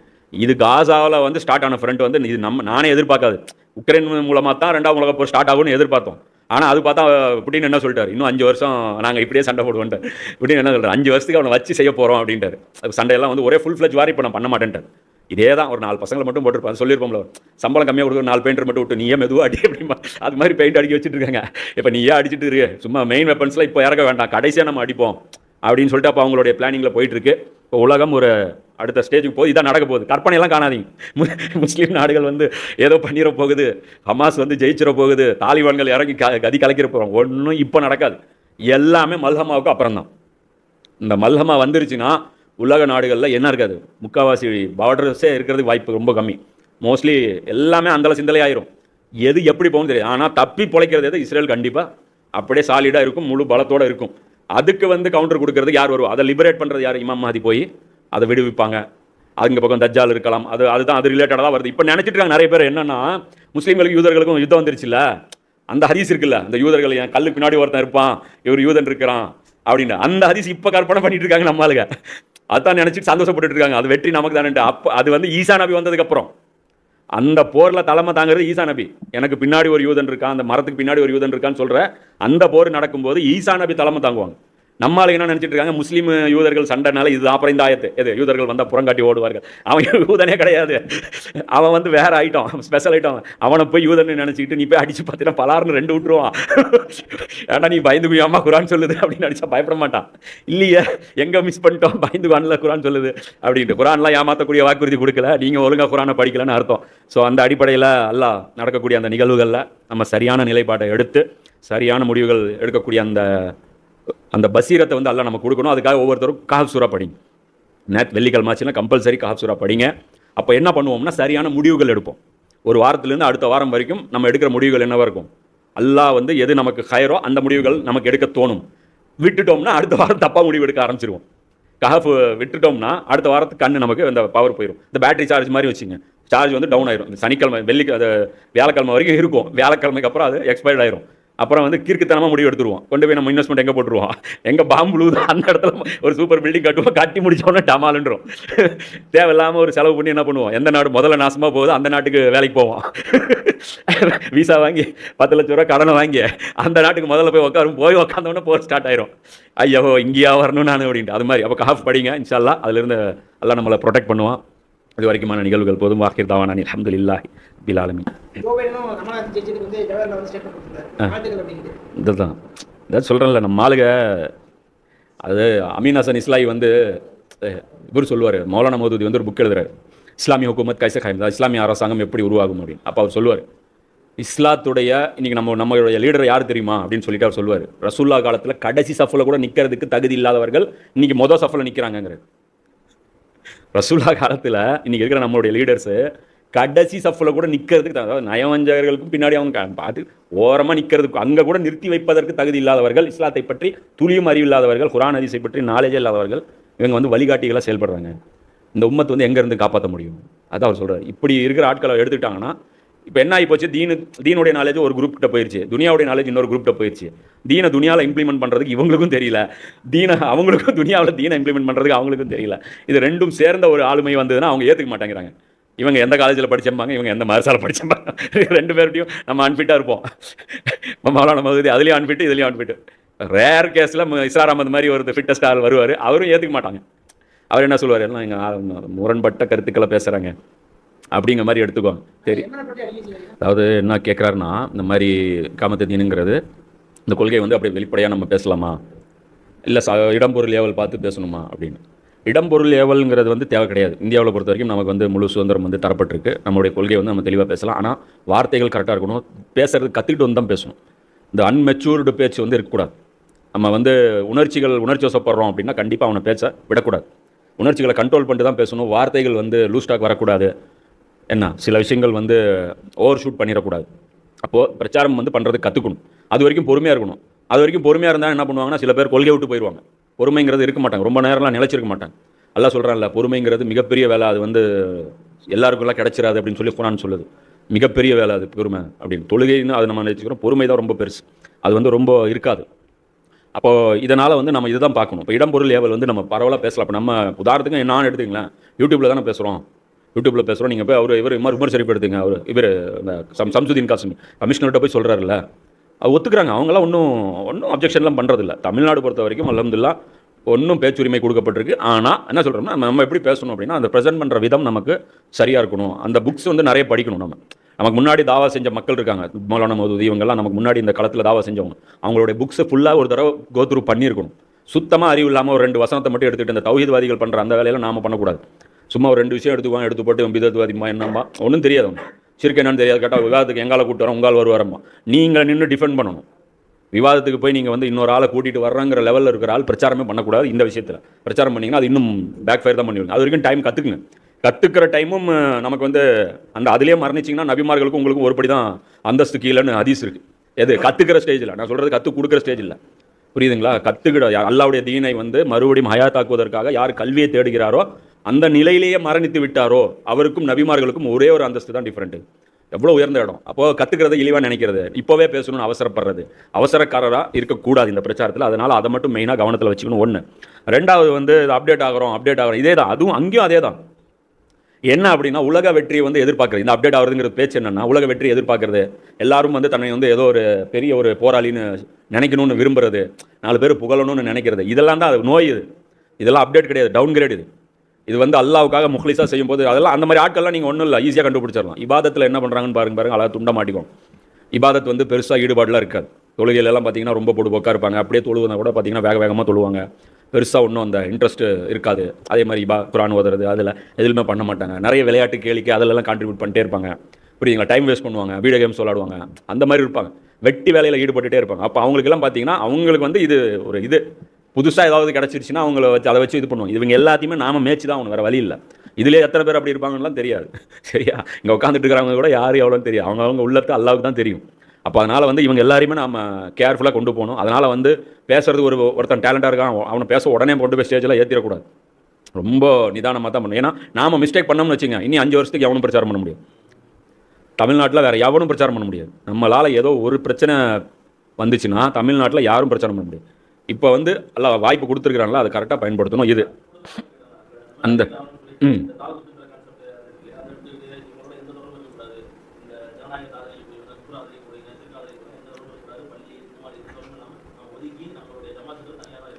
இது காசாவில் வந்து ஸ்டார்ட் ஆன ஃப்ரண்ட் வந்து இது நம்ம நானே எதிர்பார்க்காது. உக்ரைன் மூலமாக தான் ரெண்டாம் உலக போர் ஸ்டார்ட் ஆகும்னு எதிர்பார்த்தோம். ஆனால் அது பார்த்தா புட்டின் என்ன சொல்லிட்டார்? இன்னும் அஞ்சு வருஷம் நாங்கள் இப்படியே சண்டை போடுவோன்ட்டு புட்டின் என்ன சொல்கிறார் அஞ்சு வருஷத்துக்கு அவனை வச்சு செய்ய போகிறோம் அப்படின்ட்டார். அது சண்டையெல்லாம் வந்து ஒரே ஃபுல் ஃப்ளெஜ் வாரி இப்போ நான் பண்ண மாட்டேன்ட்டார். இதே தான் ஒரு நாலு பசங்களை மட்டும் போட்டுருப்பாங்க சொல்லியிருப்போம்ல. சம்பளம் கம்மியாக கொடுக்குற நாலு பெயிண்டர் மட்டும் விட்டு நீயே மெதுவாக அடி அப்படிமா. அது மாதிரி பெயிண்ட் அடிக்க வச்சுட்டு இருக்காங்க இப்போ நீயே அடிச்சிட்டு இருக்கு சும்மா மெயின் வெப்பன்ஸ்லாம் இப்போ இறக்க வேண்டாம். கடைசியாக நம்ம அடிப்போம். அப்படின்னு சொல்லிட்டு அப்போ அவங்களுடைய பிளானிங்கில் போயிட்டுருக்கு. இப்போ உலகம் ஒரு அடுத்த ஸ்டேஜுக்கு போகுது. இதான் நடக்க போகுது. கற்பனையெல்லாம் காணாதீங்க. மு- முஸ்லீம் நாடுகள் வந்து ஏதோ பண்ணிட போகுது. ஹமாஸ் வந்து ஜெயிச்சிட போகுது. தாலிபான்கள் இறங்கி க கதி கலக்கிற போகிறோம் ஒன்றும் இப்போ நடக்காது. எல்லாமே மல்ஹமாவுக்கு அப்புறம் தான் இந்த மல்ஹமா வந்துருச்சுன்னா உலக நாடுகளில் என்ன இருக்காது? முக்கால்வாசி பார்டர்ஸே இருக்கிறதுக்கு வாய்ப்பு ரொம்ப கம்மி. மோஸ்ட்லி எல்லாமே அந்தள சிந்தலை ஆயிரும். எது எப்படி போகணும் தெரியாது. ஆனால் தப்பி பிழைக்கிறது எது? இஸ்ரேல் கண்டிப்பாக அப்படியே சாலிடாக இருக்கும். முழு பலத்தோடு இருக்கும். அதுக்கு வந்து கவுண்டர் கொடுக்கறது யார் வருவோம் அதை லிபரேட் பண்ணுறது யார்? இமாம் மஹதி போய் அதை விடுவிப்பாங்க. அதுங்க பக்கம் தஜ்ஜால் இருக்கலாம். அது அதுதான் அது ரிலேட்டடாக வருது. இப்போ நினைச்சிட்டு இருக்காங்க நிறைய பேர் என்னென்னா முஸ்லீம்களுக்கும் யூதர்களுக்கும் யுத்தம் வந்துருச்சுல்ல? அந்த ஹதீஸ் இருக்குல்ல? அந்த யூதர்கள் என் கல்லுக்கு பின்னாடி ஒருத்தன் இருப்பான். இவர் யூதன் இருக்கிறான். அப்படின்னு அந்த ஹதீஸ் இப்போ கற்பனை பண்ணிட்டு இருக்காங்க நம்ம ஆளுங்க. அதான் நினச்சிட்டு சந்தோஷப்பட்டுட்டு இருக்காங்க அது வெற்றி நமக்கு தானே அப்போ அது வந்து ஈசா நபி வந்ததுக்கப்புறம். அந்த போரில் தலைமை தாங்கிறது ஈசா நபி. எனக்கு பின்னாடி ஒரு யூதன் இருக்கான் அந்த மரத்துக்கு பின்னாடி ஒரு யூதன் இருக்கான்னு சொல்கிற அந்த போர் நடக்கும்போது ஈசா நபி தலைமை தாங்குவாங்க. நம்ம என்ன நினச்சிட்டு இருக்காங்க? முஸ்லீம் யூதர்கள் சண்டைனால இது அப்புறம் இந்த ஆயத்து. எது? யூதர்கள் வந்தால் புறங்காட்டி ஓடுவார்கள். அவன் யூதனே கிடையாது. அவன் வந்து வேற ஐட்டம் ஸ்பெஷல் ஐட்டம் அவனை போய் யூதன் நினைச்சிட்டு நீ போய் அடிச்சு பார்த்தீங்கன்னா பலார்னு ரெண்டு விட்டுருவான். ஏன்னா நீ பயந்து அம்மா குரான் சொல்லுது அப்படின்னு நினச்சா பயப்பட மாட்டான். இல்லையே எங்கே மிஸ் பண்ணிட்டோம்? பயந்து குரான்ல குரான் சொல்லுது. அப்படின்ட்டு. குரான்லாம் ஏமாத்தக்கூடிய வாக்குறுதி கொடுக்கல. நீங்க ஒழுங்கா குரானை படிக்கலன்னு அர்த்தம். ஸோ அந்த அடிப்படையில் அல்லாஹ் நடக்கக்கூடிய அந்த நிகழ்வுகளில் நம்ம சரியான நிலைப்பாட்டை எடுத்து சரியான முடிவுகள் எடுக்கக்கூடிய அந்த அந்த பசீரத்தை வந்து எல்லாம் நம்ம கொடுக்கணும். அதுக்காக ஒவ்வொருத்தரும் காஹப் சூறா படிங்க. நேத் வெள்ளிக்கிழமை ஆச்சுன்னா கம்பல்சரி காஹப் சூறா படிங்க. அப்போ என்ன பண்ணுவோம்னா சரியான முடிவுகள் எடுப்போம். ஒரு வாரத்துலேருந்து அடுத்த வாரம் வரைக்கும் நம்ம எடுக்கிற முடிவுகள் என்னவாக இருக்கும்? அல்லாஹ் வந்து எது நமக்கு ஹயரோ அந்த முடிவுகள் நமக்கு எடுக்க தோணும். விட்டுட்டோம்னா அடுத்த வாரம் தப்பாக முடிவு எடுக்க ஆரம்பிச்சிருவோம். கஹப் விட்டுட்டோம்னா அடுத்த வாரத்துக்கு கண்ணு நமக்கு இந்த பவர் போயிடும் இந்த பேட்டரி சார்ஜ் மாதிரி வச்சுங்க. சார்ஜ் வந்து டவுன் ஆயிரும். இந்த சனிக்கிழமை வெள்ளி அது வியாழக்கிழமை வரைக்கும் இருக்கும். வியாழக்கிழமைக்கு அப்புறம் அது எக்ஸ்பைர்ட் ஆயிரும். அப்புறம் வந்து கிறுக்குத்தனமாக முடிவு எடுத்துருவோம். கொண்டு போய் நம்ம இன்வெஸ்ட்மெண்ட் எங்கே போட்டுருவோம்? எங்கே பாம்பு விழுவுதோ? அந்த இடத்துல ஒரு சூப்பர் பில்டிங் கட்டுவோம். கட்டி முடிச்சோன்னே டமாலுன்றோம். தேவையில்லாமல் ஒரு செலவு பண்ணி என்ன பண்ணுவோம்? எந்த நாடு முதல்ல நாசமாக போகுதோ அந்த நாட்டுக்கு வேலைக்கு போவோம். விசா வாங்கி பத்து லட்ச ரூபா கடனை வாங்கி அந்த நாட்டுக்கு முதல்ல போய் உட்காரும். போய் உட்காந்தோன்னே போர் ஸ்டார்ட் ஆயிரும். ஐயோ இங்கேயா வரணும் நான் அப்படின்ட்டு. அது மாதிரி. அப்போ காஃப் படிங்க இன்ஷால்லா. அதுலேருந்து எல்லாம் நம்மளை ப்ரொடெக்ட் பண்ணுவான். இது வரைக்குமான நிகழ்வுகள் போதும். வாக்கிர் தாவானி பிலாலமி ஸ்டேட்மெண்ட் கொடுத்துருந்தாரு வாழ்த்துக்கள் அப்படின்ட்டு. இதுதான். இதான் சொல்கிறேன்ல நம்ம ஆளுங்க அது அமீன் ஹசன் இஸ்லாய் வந்து இவர் சொல்லுவார் மௌலானா மௌதூதி வந்து ஒரு புக் எழுதுறாரு. இஸ்லாமிய ஹுக்குமத் கைச ஹைம் இஸ்லாமிய அரசாங்கம் எப்படி உருவாகும் அப்படின்னு. அப்போ அவர் சொல்லுவார் இஸ்லாத்துடைய இன்னைக்கு நம்ம நம்மளுடைய லீடர் யார் தெரியுமா அப்படின்னு சொல்லிட்டு அவர் சொல்லுவார். ரசூல்லா காலத்தில் கடைசி சஃபில் கூட நிற்கிறதுக்கு தகுதி இல்லாதவர்கள் இன்னைக்கு மொதல் சஃபில் நிற்கிறாங்கங்கிறது ரசூல்லா காலத்தில் இன்றைக்கி இருக்கிற நம்மளுடைய லீடர்ஸு கடைசி சஃபில் கூட நிற்கிறதுக்கு அதாவது நயவஞ்சகர்களுக்கும் பின்னாடி அவங்க பார்த்து ஓரமாக நிற்கிறதுக்கு அங்கே கூட நிறுத்தி வைப்பதற்கு தகுதி இல்லாதவர்கள் இஸ்லாத்தை பற்றி துளியும் அறிவு இல்லாதவர்கள் குரான் அதிசை பற்றி நாலேஜே இல்லாதவர்கள் இவங்க வந்து வழிகாட்டிகளாக செயல்படுறாங்க. இந்த உம்மத்து வந்து எங்கேருந்து காப்பாற்ற முடியும்? அதான் அவர் சொல்கிறார் இப்படி இருக்கிற ஆட்களை எடுத்துக்கிட்டாங்கன்னா இப்போ என்ன ஆகி போச்சு? தீனு தீனுடைய நாலேஜ் ஒரு குரூப் போயிடுச்சு போயிருச்சு. துனியாவுடைய நாலேஜ் இன்னொரு குரூப் போயிடுச்சு போயிருச்சு. தீனை துனியாவில் இம்ப்ளிமெண்ட் பண்ணுறதுக்கு இவங்களுக்கும் தெரியல. தீனை அவங்களுக்கும் துனியாவில் தீனை இம்ப்ளிமெண்ட் பண்ணுறதுக்கு அவங்களுக்கும் தெரியல. இது ரெண்டும் சேர்ந்த ஒரு ஆளுமை வந்ததுன்னா அவங்க ஏற்றுக்க மாட்டேங்கிறாங்க. இவங்க எந்த காலேஜில் படிச்சம்பாங்க இவங்க எந்த மதரசால படிச்சம்பாங்க. ரெண்டு பேர்ட்டையும் நம்ம அன்ஃபிட்டாக இருப்போம். மௌலான மகுதி அதுலேயும் அன்ஃபிட்டு இதுலேயும் அன்ஃபிட்டு ரேர் கேஸில் இஸ்ரார் அஹமது மாதிரி ஒரு ஃபிட்டஸ்ட் ஆள் வருவார். அவரும் ஏற்றுக்க மாட்டாங்க. அவர் என்ன சொல்லுவார்? எல்லாம் எங்கள் முரண்பட்ட கருத்துக்களை பேசுகிறாங்க அப்படிங்கிற மாதிரி எடுத்துக்கோங்க சரி. அதாவது என்ன கேட்குறாருன்னா இந்த மாதிரி காமத்து தீனுங்கிறது இந்த கொள்கை வந்து அப்படி வெளிப்படையாக நம்ம பேசலாமா? இல்லை ச இடம்பொருள் ஏவல் பார்த்து பேசணுமா அப்படின்னு. இடம்பொருள் ஏவல்ங்கிறது வந்து தேவை கிடையாது. இந்தியாவில் பொறுத்த வரைக்கும் நமக்கு வந்து முழு சுதந்திரம் வந்து தரப்பட்டிருக்கு. நம்மளுடைய கொள்கையை வந்து நம்ம தெளிவாக பேசலாம். ஆனால் வார்த்தைகள் கரெக்டாக இருக்கணும். பேசுறது கற்றுக்கிட்டு வந்து தான் பேசணும். இந்த அன்மெச்சூர்டு பேச்சு வந்து இருக்கக்கூடாது. நம்ம வந்து உணர்ச்சிகள் உணர்ச்சி வசப்படுறோம் அப்படின்னா கண்டிப்பாக அவனை பேச்ச விடக்கூடாது. உணர்ச்சிகளை கண்ட்ரோல் பண்ணிட்டு தான் பேசணும். வார்த்தைகள் வந்து லூஸ்டாக் வரக்கூடாது. என்ன சில விஷயங்கள் வந்து ஓவர் ஷூட் பண்ணிடக்கூடாது. அப்போது பிரச்சாரம் வந்து பண்ணுறது கற்றுக்கணும் அது வரைக்கும் பொறுமையாக இருக்கணும். அது வரைக்கும் பொறுமையாக இருந்தால் என்ன பண்ணுவாங்கன்னா சில பேர் கொள்கை விட்டு போயிடுவாங்க பொறுமைங்கிறது இருக்க மாட்டாங்க. ரொம்ப நேரம்லாம் நிலச்சிருக்க மாட்டாங்க. எல்லாம் சொல்கிறான்ல பொறுமைங்கிறது மிகப்பெரிய வேலை. அது வந்து எல்லாருக்கும்லாம் கிடச்சிடாது அப்படின்னு சொல்லி குரான் சொல்லுது. மிகப்பெரிய வேலை அது பொறுமை அப்படின்னு. தொழுகைன்னு அதை நம்ம நினச்சிக்கிறோம். பொறுமை தான் ரொம்ப பெருசு. அது வந்து ரொம்ப இருக்காது. அப்போது இதனால் வந்து நம்ம இதுதான் பார்க்கணும். இப்போ இடம்பொருள் ஏவல் வந்து நம்ம பரவலாக பேசலாம். இப்போ நம்ம உதாரணத்துக்கு நான் எடுத்துக்கலாம் யூடியூப்பில் தானே பேசுகிறோம் யூடியூப்பில் பேசுகிறோம் நீங்கள் போய் அவர் இவர் விமர் விமர்சரிப்பு அவர் இவர் சம் சம்சுதீன் காசிமி கமிஷனர்கிட்ட போய் சொல்கிறாருல்ல அது ஒத்துக்கிறாங்க. அவங்களாம் ஒன்றும் ஒன்றும் அப்ஜெக்ஷன்லாம் பண்ணுறதில்ல தமிழ்நாடு பொறுத்த வரைக்கும் அலமதுல்லா ஒன்றும் பேச்சுரிமை கொடுக்கப்பட்டிருக்கு. ஆனால் என்ன சொல்கிறோம்னா நம்ம எப்படி பேசணும் அப்படின்னா அந்த ப்ரெசென்ட் பண்ணுற விதம் நமக்கு சரியாக இருக்கணும். அந்த புக்ஸ் வந்து நிறைய படிக்கணும் நம்ம. நமக்கு முன்னாடி தாவா செஞ்ச மக்கள் இருக்காங்க. மௌலான மௌதூதி இவங்கெல்லாம் நமக்கு முன்னாடி இந்த களத்தில் தாவா செஞ்சவங்க. அவங்களுடைய புக்ஸை ஃபுல்லாக ஒரு தடவை கோத்ரூ பண்ணியிருக்கணும். சுத்தமாக அறிவு இல்லாமல் ஒரு ரெண்டு வசனத்தை மட்டும் எடுத்துகிட்டு இந்த தௌஹீத்வாதிகள் பண்ணுற அந்த வேலையெல்லாம் நாம் பண்ணக்கூடாது. சும்மா ஒரு ரெண்டு விஷயம் எடுத்துக்குவான் எடுத்து போட்டு விதத்துவாதிமா என்னம்மா? ஒன்றும் தெரியாது அவனுக்கு. சிறுக்கு என்னன்னு தெரியாது கேட்டால் விவாதத்துக்கு எங்கால கூப்பிட்டு வரோம் உங்கால் வருவாரம்மா. நீங்கள் நின்று டிஃபெண்ட் பண்ணணும். விவாதத்துக்கு போய் நீங்கள் வந்து இன்னொரு ஆளை கூட்டிகிட்டு வர்றங்கிற லெவலில் இருக்கிற ஆள் பிரச்சாரமே பண்ணக்கூடாது இந்த விஷயத்தில். பிரச்சாரம் பண்ணீங்கன்னா அது இன்னும் பேக் ஃபயர் தான் பண்ணிவிடுங்க அது வரைக்கும் டைம் கற்றுக்குங்க கற்றுக்கிற டைமும் நமக்கு வந்து அந்த அதுலேயே மரணிச்சிங்கன்னா நபிமார்களுக்கும் உங்களுக்கும் ஒருபடி தான் அந்தஸ்து கீழேன்னு ஹதீஸ் இருக்குது எது? கற்றுக்கிற ஸ்டேஜில் நான் சொல்கிறது கற்றுக் கொடுக்குற ஸ்டேஜில் புரியுதுங்களா? கற்றுக்கிட அல்லாவுடைய தீனை வந்து மறுபடியும் ஹயாத்தாக்குவதற்காக யார் கல்வியை தேடுகிறாரோ அந்த நிலையிலேயே மரணித்து விட்டாரோ அவருக்கும் நபிமார்களுக்கும் ஒரே ஒரு அந்தஸ்து தான் டிஃப்ரெண்ட்டு எவ்வளோ உயர்ந்த இடம். அப்போ கற்றுக்கிறத இழிவாக நினைக்கிறது. இப்போவே பேசணும்னு அவசரப்படுறது. அவசரக்காரராக இருக்கக்கூடாது இந்த பிரச்சாரத்தில். அதனால் அதை மட்டும் மெயினாக கவனத்தில் வச்சுக்கணும் ஒன்று ரெண்டாவது வந்து அப்டேட் ஆகிறோம் அப்டேட் ஆகிறோம். இதே தான். அதுவும் அங்கேயும் அதே தான். என்ன அப்படின்னா உலக வெற்றியை வந்து எதிர்பார்க்குறது. இந்த அப்டேட் ஆகுறதுங்கிற பேச்சு என்னென்னா உலக வெற்றி எதிர்பார்க்குறது. எல்லாரும் வந்து தன்னை வந்து ஏதோ ஒரு பெரிய ஒரு போராளின்னு நினைக்கணும்னு விரும்புறது. நாலு பேர் புகழணும்னு நினைக்கிறது. இதெல்லாம் தான் அது நோய் இது. இதெல்லாம் அப்டேட் கிடையாது. டவுன் கிரேட் இது. இது வந்து அல்லாவுக்காக முஹ்லிஸா செய்யும் போது அதெல்லாம் அந்த மாதிரி ஆட்கள்லாம் நீங்கள் ஒன்றும் இல்லை. ஈஸியாக கண்டுபிடிச்சிடலாம். இபாதத்தில் என்ன பண்ணுறாங்கன்னு பாருங்க பாருங்க. அழகாக துண்ட மாட்டிக்கும் இபாதத் வந்து பெருசாக ஈடுபாடெலாம் இருக்காது. தொழுகையில எல்லாம் பார்த்தீங்கன்னா ரொம்ப பொடுபோக்காக இருப்பாங்க. அப்படியே தொழுவதா கூட பார்த்தீங்கன்னா வேக வேகமாக தொழுவாங்க. பெருசாக ஒன்றும் அந்த இன்ட்ரெஸ்ட்டு இருக்காது. அதே மாதிரி இபா குரான் ஓதுறது அதில் எதுவுமே பண்ண மாட்டாங்க. நிறைய விளையாட்டு கேளிக்கை அதிலெல்லாம் கான்ட்ரிபியூட் பண்ணிட்டே இருப்பாங்க. புரியுதுங்களா? டைம் வேஸ்ட் பண்ணுவாங்க. வீடியோ கேம்ஸ் விளாடுவாங்க அந்த மாதிரி இருப்பாங்க. வெட்டி வேலையில் ஈடுபட்டுகிட்டே இருப்பாங்க. அப்போ அவங்களுக்கெல்லாம் பார்த்தீங்கன்னா அவங்களுக்கு வந்து இது ஒரு இது. புதுசாக ஏதாவது கிடச்சிருச்சுன்னா அவங்கள வச்சு அதை வச்சு இது பண்ணுவோம். இவங்க எல்லாத்தையுமே நாம மேய்ச்சி தான் அவங்க வேறு வழி இல்லை. இதுலேயே எத்தனை பேர் அப்படி இருப்பாங்கலாம் தெரியாது. சரியா? இங்கே உட்காந்துட்டு இருக்கிறவங்க கூட யார் எவ்வளோன்னு தெரியும் அவங்க அவங்க உள்ளத்தை அல்லாவுக்கு தான் தெரியும். அப்போ அதனால் வந்து இவங்க எல்லாரையுமே நம்ம கேர்ஃபுல்லாக கொண்டு போகணும். அதனால் வந்து பேசுறது ஒரு ஒருத்தன் டேலண்டாக இருக்கான் அவனை பேச உடனே கொண்டு போய் ஸ்டேஜில் ஏற்றிடக்கூடாது ரொம்ப நிதானமாக தான் பண்ணணும். ஏன்னா நாம மிஸ்டேக் பண்ணோம்னு வச்சுங்க இனி அஞ்சு வருஷத்துக்கு எவனும் பிரச்சாரம் பண்ண முடியும் தமிழ்நாட்டில் வேறு எவனும் பிரச்சாரம் பண்ண முடியாது. நம்மளால் ஏதோ ஒரு பிரச்சனை வந்துச்சுன்னா தமிழ்நாட்டில் யாரும் பிரச்சாரம் பண்ண முடியாது. இப்போ வந்து அல்ல வாய்ப்பு கொடுத்துருக்குறாங்களா அதை கரெக்டாக பயன்படுத்தணும். இது. அந்த ம்.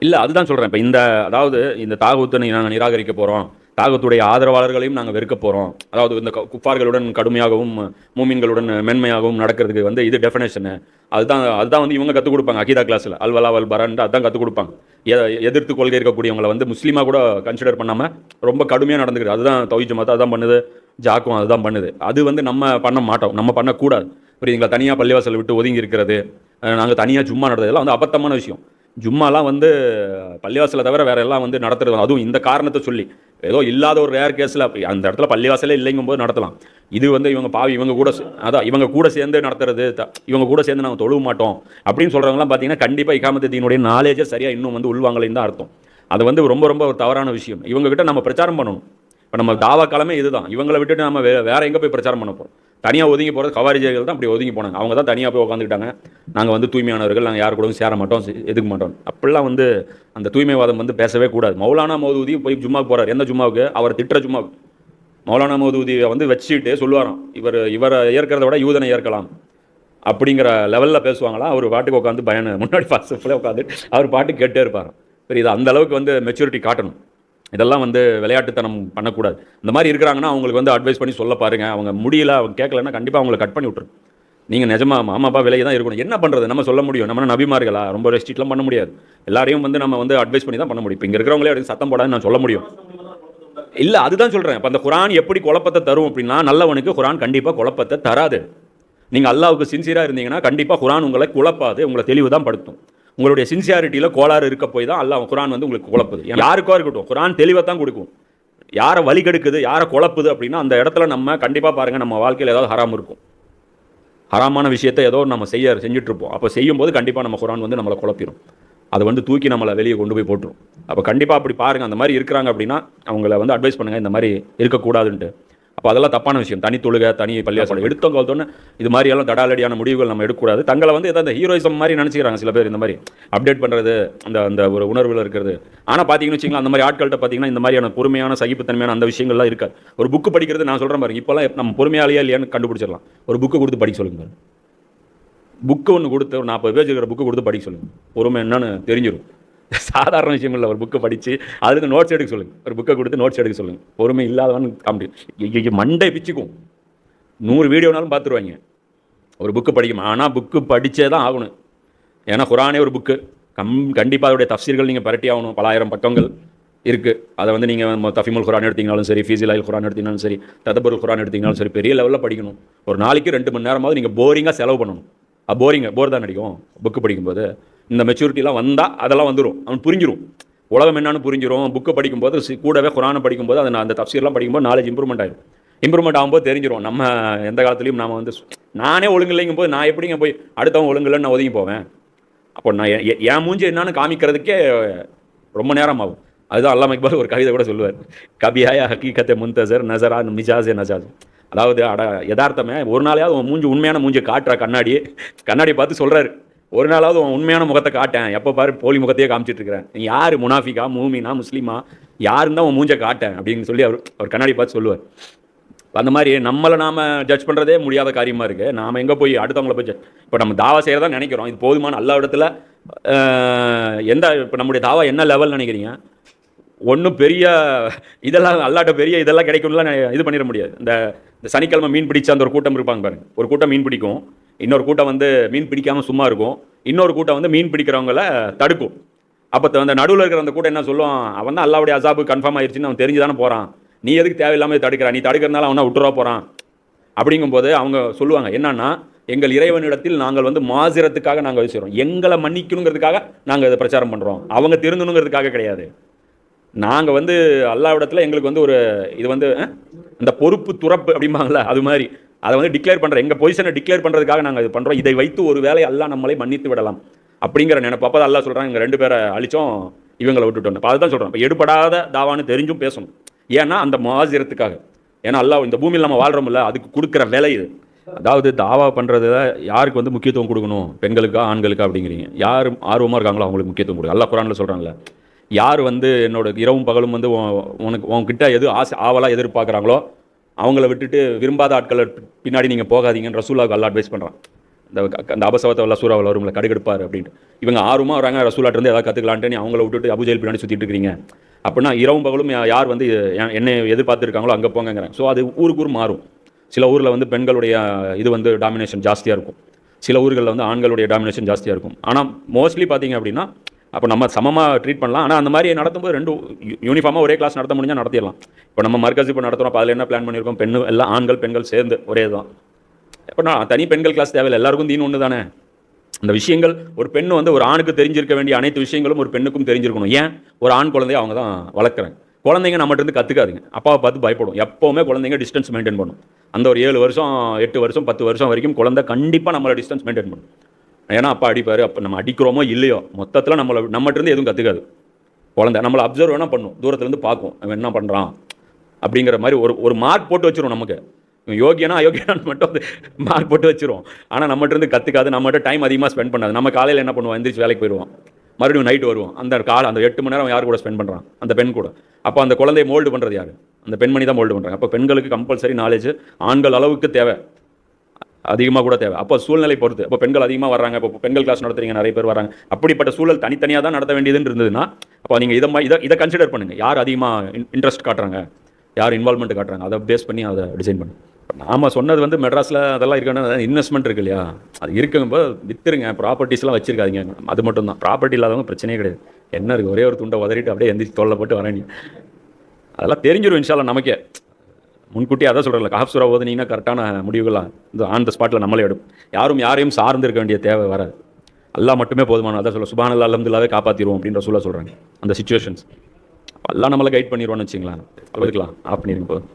இல்லை அதுதான் சொல்கிறேன் இப்போ இந்த அதாவது இந்த தாகூத்தை நாங்கள் நிராகரிக்க போகிறோம் தாகத்துடைய ஆதரவாளர்களையும் நாங்கள் வெறுக்க போகிறோம் அதாவது இந்த குப்பார்களுடன் குஃபார்களுடன் கடுமையாகவும் மூமின்களுடன் மென்மையாகவும் நடக்கிறதுக்கு வந்து இது டெஃபினேஷனு அதுதான் அதுதான் வந்து இவங்க கற்றுக் கொடுப்பாங்க அகீதா கிளாஸில் அல்வலா அல் பரான்ட்டு அதுதான் கற்றுக் கொடுப்பாங்க. எதிர்த்து கொள்கை இருக்கக்கூடியவங்களை வந்து முஸ்லீமாக கூட கன்சிடர் பண்ணாமல் ரொம்ப கடுமையாக நடந்துக்கிறது அதுதான் தௌஜ் ஜமாத் அதுதான் பண்ணுது ஜாக்கும் அதுதான் பண்ணுது. அது வந்து நம்ம பண்ண மாட்டோம் நம்ம பண்ணக்கூடாது. புரியுதுங்களா? தனியாக பள்ளிவாசல் விட்டு ஒதுங்கி இருக்கிறது நாங்கள் தனியாக சும்மா நடந்ததெல்லாம் வந்து அபத்தமான விஷயம். ஜும்மாலாம் வந்து பள்ளிவாசலை தவிர வேற எல்லாம் வந்து நடத்துறது அதுவும் இந்த காரணத்தை சொல்லி. ஏதோ இல்லாத ஒரு ரேர் கேஸில் அந்த இடத்துல பள்ளிவாசலே இல்லைங்கும் போது நடத்தலாம். இது வந்து இவங்க பாவி இவங்க கூட அதான் இவங்க கூட சேர்ந்து நடத்துறது த- இவங்க கூட சேர்ந்து நாங்கள் தொழுவ மாட்டோம் அப்படின்னு சொல்கிறவங்களாம் பார்த்தீங்கன்னா கண்டிப்பாக இக்காமத்தினுடைய நாலேஜை சரியாக இன்னும் வந்து உள்வாங்கலைன்னு தான் அர்த்தம். அது வந்து ரொம்ப ரொம்ப ஒரு தவறான விஷயம். இவங்ககிட்ட நம்ம பிரச்சாரம் பண்ணணும். இப்போ நம்ம தாவா காலமே இதுதான். இவங்களை விட்டுட்டு நம்ம வே வேறு எங்கே போய் பிரச்சாரம் பண்ண போகிறோம் தனியாக ஒதுங்கி போகிறது கவாரிஜர்கள் தான் அப்படி ஒதுங்கி போனாங்க. அவங்க தான் தனியாக போய் உட்காந்துக்கிட்டாங்க நாங்கள் வந்து தூய்மையானவர்கள் நாங்கள் யார் கூடவும் சேர மாட்டோம் எதுக்க மாட்டோம். அப்படிலாம் வந்து அந்த தூய்மைவாதம் வந்து பேசவே கூடாது. மௌலானா மௌதூதி போய் ஜும்மாவுக்கு போகிறார் எந்த ஜும்மாவுக்கு? அவர் திட்டுற ஜும்மாவுக்கு. மௌலானா மௌதூதியை வந்து வச்சுட்டு சொல்லுவாராம். இவர் இவரை ஏற்கிறத விட யூதனை ஏற்கலாம். அப்படிங்கிற லெவலில் பேசுவாங்களாம். அவர் பாட்டுக்கு உட்காந்து பயன் முன்னாடி பாசத்தில் உட்காந்து அவர் பாட்டு கேட்டே இருப்பார் சரி இது அந்த அளவுக்கு வந்து மெச்சூரிட்டி காட்டணும். இதெல்லாம் வந்து விளையாட்டுத்தனம் பண்ணக்கூடாது. இந்த மாதிரி இருக்கிறாங்கன்னா அவங்களுக்கு வந்து அட்வைஸ் பண்ணி சொல்ல பாருங்கள் அவங்க முடியல அவங்க கேட்கலன்னா கண்டிப்பாக அவங்களை கட் பண்ணி விட்ருங்க நீங்கள் நிஜமா மாமா அப்பா விலையை தான் இருக்கணும். என்ன பண்ணுறது நம்ம சொல்ல முடியும். நம்ம நபிமார்களா? ரொம்ப ரெஸ்ட்ரிக்ட்லாம் பண்ண முடியாது. எல்லாரையும் வந்து நம்ம வந்து அட்வைஸ் பண்ணி தான் பண்ண முடியும். இப்போ இங்கே இருக்கிறவங்களே அப்படி சத்தம் போடாதுன்னு நான் சொல்ல முடியும். இல்லை அதுதான் சொல்கிறேன் இப்போ அந்த குரான் எப்படி குழப்பத்தை தரும் அப்படின்னா நல்லவனுக்கு குரான் கண்டிப்பாக குழப்பத்தை தராது. நீங்கள் அல்லாவுக்கு சின்சியராக இருந்தீங்கன்னா கண்டிப்பாக குரான் உங்களை குழப்பாது உங்களை தெளிவு தான் படுத்தும். உங்களுடைய சின்சியாரிட்டியில் கோளாறு இருக்க போய் தான் அல்லாஹ் குரான் வந்து உங்களுக்கு குழப்புது. யாருக்கோ இருக்கட்டும் குரான் தெளிவாக தான் கொடுக்கும். யாரை வழி கெடுக்குது யாரை குழப்புது அப்படின்னா அந்த இடத்துல நம்ம கண்டிப்பாக பாருங்கள் நம்ம வாழ்க்கையில் ஏதாவது ஹராம் இருக்கும். ஹராமான விஷயத்தை ஏதோ நம்ம செய்ய செஞ்சுட்டு அப்போ அப்போ செய்யும்போது கண்டிப்பாக நம்ம குரான் வந்து நம்மளை குழப்பிடும் அதை வந்து தூக்கி நம்மளை வெளியே கொண்டு போய் போட்டுரும். அப்போ கண்டிப்பாக அப்படி பாருங்கள் அந்த மாதிரி இருக்கிறாங்க அப்படின்னா அவங்கள வந்து அட்வைஸ் பண்ணுங்கள் இந்த மாதிரி இருக்கக்கூடாதுன்ட்டு. அப்போ அதெல்லாம் தப்பான விஷயம். தனி தொழுகை தனி பள்ளியாசலம் எடுத்தவங்க தோணு இது மாதிரி எல்லாம் தடாலடியான முடிவுகள் நம்ம எடுக்கக்கூடாது. தங்களை வந்து ஏதாவது ஹீரோயிசம் மாதிரி நினச்சிக்கிறாங்க சில பேர் இந்த மாதிரி. அப்டேட் பண்ணுறது அந்த அந்த ஒரு உணர்வில் இருக்கிறது. ஆனால் பார்த்தீங்கன்னு வச்சிங்களா அந்த மாதிரி ஆட்கள்கிட்ட பார்த்தீங்கன்னா இந்த மாதிரியான பொறுமையான சகிப்புத்தன்மையான அந்த விஷயங்கள்லாம் இருக்காது. ஒரு புக்கு படிக்கிறது நான் சொல்கிறேன் பாருங்க. இப்போல்லாம் நம்ம பொறுமையாளியா இல்லையான்னு கண்டுபிடிச்சிடலாம். ஒரு புக்கு கொடுத்து படிக்க சொல்லுங்க பாருங்க. புக்கு ஒன்று கொடுத்து ஒரு நாற்பது பேஜ் இருக்கிற புக்கு கொடுத்து படிக்க சொல்லுங்க. பொறுமை என்னன்னு தெரிஞ்சிடும் சாதாரண விஷயம் இல்லை ஒரு புக்கை படித்து அதுக்கு நோட்ஸ் எடுக்க சொல்லுங்கள் ஒரு புக்கை கொடுத்து நோட்ஸ் எடுக்க சொல்லுங்கள் பொறுமை இல்லாதவன் காமெடி மண்டை பிச்சுக்கும். நூறு வீடியோனாலும் பார்த்துருவாங்க ஒரு புக்கு படிக்கும். ஆனால் புக்கு படித்தே தான் ஆகணும். ஏன்னா குரானே ஒரு புக்கு கம் கண்டிப்பாக அதோடைய தஃசீர்கள் நீங்கள் பரட்டி ஆகணும். பலாயிரம் பக்கங்கள் இருக்குது அதை வந்து நீங்கள் தஃபிமுல் குரான் எடுத்தீங்கனாலும் சரி ஃபீசிலாயில் குரான் எடுத்தீங்கனாலும் சரி ததபுல் குரான் எடுத்தீங்கனாலும் சரி பெரிய லெவலில் படிக்கணும். ஒரு நாளைக்கு ரெண்டு மணி நேரமாவது நீங்கள் போரிங்காக செலவு பண்ணணும். போரிங்க போர் தான் அடிக்கும். புக்கு படிக்கும்போது. இந்த மெச்சூரிட்டிலாம் வந்தால் அதெல்லாம் வந்துடும் அவன் புரிஞ்சிடும் உலகம் என்னன்னு புரிஞ்சிரும். புக்கு படிக்கும்போது சி- கூடவே குரானை படிக்கும்போது அதை நான் அந்த தப்சீர்லாம் படிக்கும்போது நாலேஜ் இம்ப்ரூவ்மெண்ட் ஆகும் இம்ப்ரூவ்மெண்ட் ஆகும்போது தெரிஞ்சிடும் நம்ம எந்த காலத்துலையும் நாம் வந்து நானே ஒழுங்கில்லைங்கும் போது நான் எப்படிங்க போய் அடுத்தவன் ஒழுங்குலன்னு நான் ஒதுங்கி போவேன்? அப்போ நான் என் மூஞ்சி என்னன்னு காமிக்கிறதுக்கே ரொம்ப நேரம் ஆகும் அதுதான் அல்லாம இக்பால் ஒரு கவிதை கூட சொல்லுவார். கபியாய ஹக்கீகத்தை முன்தசர் நசரா மிஜாசே நஜாஸ். அதாவது அட யதார்த்தமே ஒரு நாளையாவது மூஞ்சி உண்மையான மூஞ்சி காட்டுற கண்ணாடி கண்ணாடி பார்த்து சொல்கிறாரு ஒரு நாளாவது உன் உண்மையான முகத்தை காட்டேன். எப்போ பாரு போலி முகத்தையே காமிச்சிட்டு இருக்கிறேன். நீ யார்? முனாஃபிகா மூமினா? முஸ்லீமா? யாருந்தான் உன் மூஞ்சை காட்டேன் அப்படின்னு சொல்லி அவர் அவர் கண்ணாடி பார்த்து சொல்லுவார். அந்த மாதிரி நம்மளை நாம் ஜட்ஜ் பண்ணுறதே முடியாத காரியமாக இருக்குது நாம் எங்கே போய் அடுத்தவங்கள போய் இப்போ நம்ம தாவா செய்கிறதா நினைக்கிறோம். இது போதுமான எல்லா இடத்துல எந்த இப்போ நம்முடைய தாவா என்ன லெவல் நினைக்கிறீங்க? ஒன்றும் பெரிய இதெல்லாம் அல்லாட்ட பெரிய இதெல்லாம் கிடைக்கும்லாம் இது பண்ணிட முடியாது. இந்த இந்த சனிக்கிழமை மீன் பிடிச்ச அந்த ஒரு கூட்டம் இருப்பாங்க பாருங்க. ஒரு கூட்டம் மீன் பிடிக்கும். இன்னொரு கூட்டம் வந்து மீன் பிடிக்காமல் சும்மா இருக்கும். இன்னொரு கூட்டம் வந்து மீன் பிடிக்கிறவங்கள தடுக்கும். அப்போ அந்த நடுவில் இருக்கிற அந்த கூட்டம் என்ன சொல்லுவான் அவன் தான் அல்லாவுடைய அசாபு கன்ஃபார்ம் ஆயிடுச்சுன்னு அவன் தெரிஞ்சு தானே போகிறான் நீ எதுக்கு தேவையில்லாமல் தடுக்கிற? நீ தடுக்கிறதுனால அவனை விட்டுறா போகிறான் அப்படிங்கும்போது அவங்க சொல்லுவாங்க என்னன்னா எங்கள் இறைவனிடத்தில் நாங்கள் வந்து மாசிரத்துக்காக நாங்கள் வச்சுக்கிறோம் எங்களை மன்னிக்கணுங்கிறதுக்காக நாங்கள் இதை பிரச்சாரம் பண்ணுறோம் அவங்க திருந்தணுங்கிறதுக்காக கிடையாது. நாங்கள் வந்து அல்லாவிடத்தில் எங்களுக்கு வந்து ஒரு இது வந்து இந்த பொறுப்பு துறப்பு அப்படிம்பாங்களா அது மாதிரி. அதை வந்து டிக்ளேர் பண்ணுற எங்கள் பொசிஷனை டிக்ளேர் பண்ணுறதுக்காக நாங்கள் இது பண்ணுறோம் இதை வைத்து ஒரு வேலை எல்லாம் நம்மளை மன்னித்து விடலாம். அப்படிங்கிற நினைப்பு. அப்போ அல்லாஹ் சொல்கிறாங்க இங்கே ரெண்டு பேரை அழிச்சோம் இவங்களை விட்டுட்டோம். இப்போ அதுதான் சொல்கிறோம் இப்போ எடுபடாத தாவான்னு தெரிஞ்சும் பேசணும். ஏன்னா அந்த மாசிரத்துக்காக ஏன்னா அல்லாஹ் இந்த பூமியில் நம்ம வாழ்கிறோம்ல அதுக்கு கொடுக்குற விலை இது. அதாவது தாவா பண்ணுறதுல யாருக்கு வந்து முக்கியத்துவம் கொடுக்கணும்? பெண்களுக்கா ஆண்களுக்கா அப்படிங்கிறீங்க. யார் ஆர்வமாக இருக்காங்களோ அவங்களுக்கு முக்கியத்துவம் கொடுக்கும் அல்லாஹ் குரானில் சொல்கிறாங்களே யார் வந்து என்னோட இரவும் பகலும் வந்து உனக்கு உன்கிட்ட எது ஆசை ஆவலாக எதிர்பார்க்குறாங்களோ அவங்கள விட்டுட்டு விரும்பாத ஆட்களை பின்னாடி நீங்கள் போகாதீங்கன்னு ரசூலாவுக்கு அல்லா அட்வைஸ் பண்ணுறான் இந்த அந்த அபசவத்தை வல்ல சூறாவில் வரும்ல கடுகெடுப்பார் அப்படின்ட்டு. இவங்க ஆர்வமாக வராங்க ரசூலாட்டிருந்து ஏதாவது கற்றுக்கலான்ட்டு அவங்கள விட்டுட்டு அபுஜெயில் பின்னாடி சுற்றிட்டு இருக்கிறீங்க அப்படின்னா இரவும் பகலும் யார் வந்து என்னை எதிர்பார்த்துருக்காங்களோ அங்கே போங்கங்கிறாங்க ஸோ அது ஊருக்கு ஊர் மாறும். சில ஊரில் வந்து பெண்களுடைய இது வந்து டாமினேஷன் ஜாஸ்தியாக இருக்கும். சில ஊர்களில் வந்து ஆண்களுடைய டாமினேஷன் ஜாஸ்தியாக இருக்கும். ஆனால் மோஸ்ட்லி பார்த்தீங்க அப்படின்னா அப்போ நம்ம சமமாக ட்ரீட் பண்ணலாம். ஆனால் அந்த மாதிரி நடத்தும்போது ரெண்டு யூனிஃபார்மாக ஒரே கிளாஸ் நடத்த முடிஞ்சால் நடத்திடலாம். இப்போ நம்ம மர்க்கஸ் இப்போ நடத்துகிறோம் அப்போ அதில் என்ன பிளான் பண்ணியிருக்கோம்? பெண்ணு எல்லாம் ஆண்கள் பெண்கள் சேர்ந்து ஒரே தான் இப்போ நான் தனி பெண்கள் கிளாஸ் தேவையில்லை. எல்லாருக்கும் தீன் ஒன்று தானே அந்த விஷயங்கள் ஒரு பெண் வந்து ஒரு ஆணுக்கு தெரிஞ்சிருக்க வேண்டிய அனைத்து விஷயங்களும் ஒரு பெண்ணுக்கும் தெரிஞ்சிருக்கணும். ஏன்? ஒரு ஆண் குழந்தைய அவங்க தான் வளர்க்குறாங்க குழந்தைங்க நம்மகிட்ட இருந்து கற்றுக்காதுங்க அப்பாவை பார்த்து பயப்படும். எப்போவுமே குழந்தைங்க டிஸ்டன்ஸ் மெயின்டைன் பண்ணும். அந்த ஒரு ஏழு வருஷம் எட்டு வருஷம் பத்து வருஷம் வரைக்கும் குழந்தை கண்டிப்பாக நம்மளை டிஸ்டன்ஸ் மெயின்டைன் பண்ணும். ஏன்னா அப்பா அடிப்பார் அப்போ நம்ம அடிக்கிறோமோ இல்லையோ மொத்தத்தில் நம்மளை நம்மகிட்ட இருந்து எதுவும் கற்றுக்காது குழந்தை நம்மளை அப்சர்வ் வேணால் பண்ணும். தூரத்துலேருந்து பார்க்கும். அவன் என்ன பண்ணுறான் அப்படிங்கிற மாதிரி ஒரு ஒரு மார்க் போட்டு வச்சிரும் நமக்கு. இவன் யோகியனா அயோக்கியனான்னு மட்டும் வந்து மார்க் போட்டு வச்சிருவோம் ஆனால் நம்மகிட்டருந்து கற்றுக்காது நம்மகிட்ட டைம் அதிகமாக ஸ்பெண்ட் பண்ணாது. நம்ம காலையில் என்ன பண்ணுவோம்? எந்திரிச்சு வேலைக்கு போயிடுவோம். மறுபடியும் நைட்டு வருவோம். அந்த கால அந்த எட்டு மணி நேரம் யார் கூட ஸ்பெண்ட் பண்ணுறான் அந்த பெண் கூட. அப்போ அந்த குழந்தையை மோல்டு பண்ணுறது யார்? அந்த பெண்மணி தான் மோல்டு பண்ணுறாங்க அப்போ பெண்களுக்கு கம்பல்சரி நாலேஜ் ஆண்கள் அளவுக்கு தேவை. அதிகமாக கூட தேவை. அப்போ சூழ்நிலை பொறுத்து. அப்போ பெண்கள் அதிகமாக வராங்க இப்போ பெண்கள் கிளாஸ் நடத்துறீங்க நிறைய பேர் வராங்க அப்படிப்பட்ட சூழல் தனித்தனியாக தான் நடத்த வேண்டியதுன்னு இருந்ததுன்னா அப்போ நீங்கள் இதை மா- இதை இதை கன்சிடர் பண்ணுங்கள் யார் அதிகமாக இன்ட்ரெஸ்ட் காட்டுறாங்க? யார் இன்வால்மெண்ட் காட்டுறாங்க? அதை பேஸ் பண்ணி அதை டிசைன் பண்ணு. நாம சொன்னது வந்து மெட்ராஸில் அதெல்லாம் இருக்கணும். இன்வெஸ்ட்மெண்ட் இருக்கு இல்லையா? அது இருக்கும்போது வித்துருங்க. ப்ராப்பர்ட்டிஸ்லாம் வச்சிருக்காதிங்க. அது மட்டும் தான். ப்ராப்பர்ட்டி இல்லாதவங்க பிரச்சனையே கிடையாது. என்ன இருக்குது ஒரே ஒரு துண்டை உதறிட்டு அப்படியே எந்திரிச்சு தொல்லை போட்டு அதெல்லாம் தெரிஞ்சிடும் இன்ஷால்லாம் நமக்கே. முன்கூட்டி அதான் சொல்கிறல காஃப் சுரா ஓதுனீங்கன்னா கரெக்டான முடிவுகள்லாம் இந்த ஆன் த ஸ்பாட்டில் நம்மளே எடுப்போம். யாரும் யாரையும் சார்ந்து இருக்க வேண்டிய தேவை வராது. அல்லா மட்டுமே போதுமான அதான் சொல்ல சுபான் அலமதுல்லாவே காப்பாற்றிடுவோம் அப்படின்ற சொல்ல சொல்கிறாங்க அந்த சுச்சுவேஷன்ஸ் எல்லாம் நம்மளை கைட் பண்ணிடுவோம்னு வச்சுங்களா இருக்கலாம் ஆஃப் பண்ணிருங்க போதும்.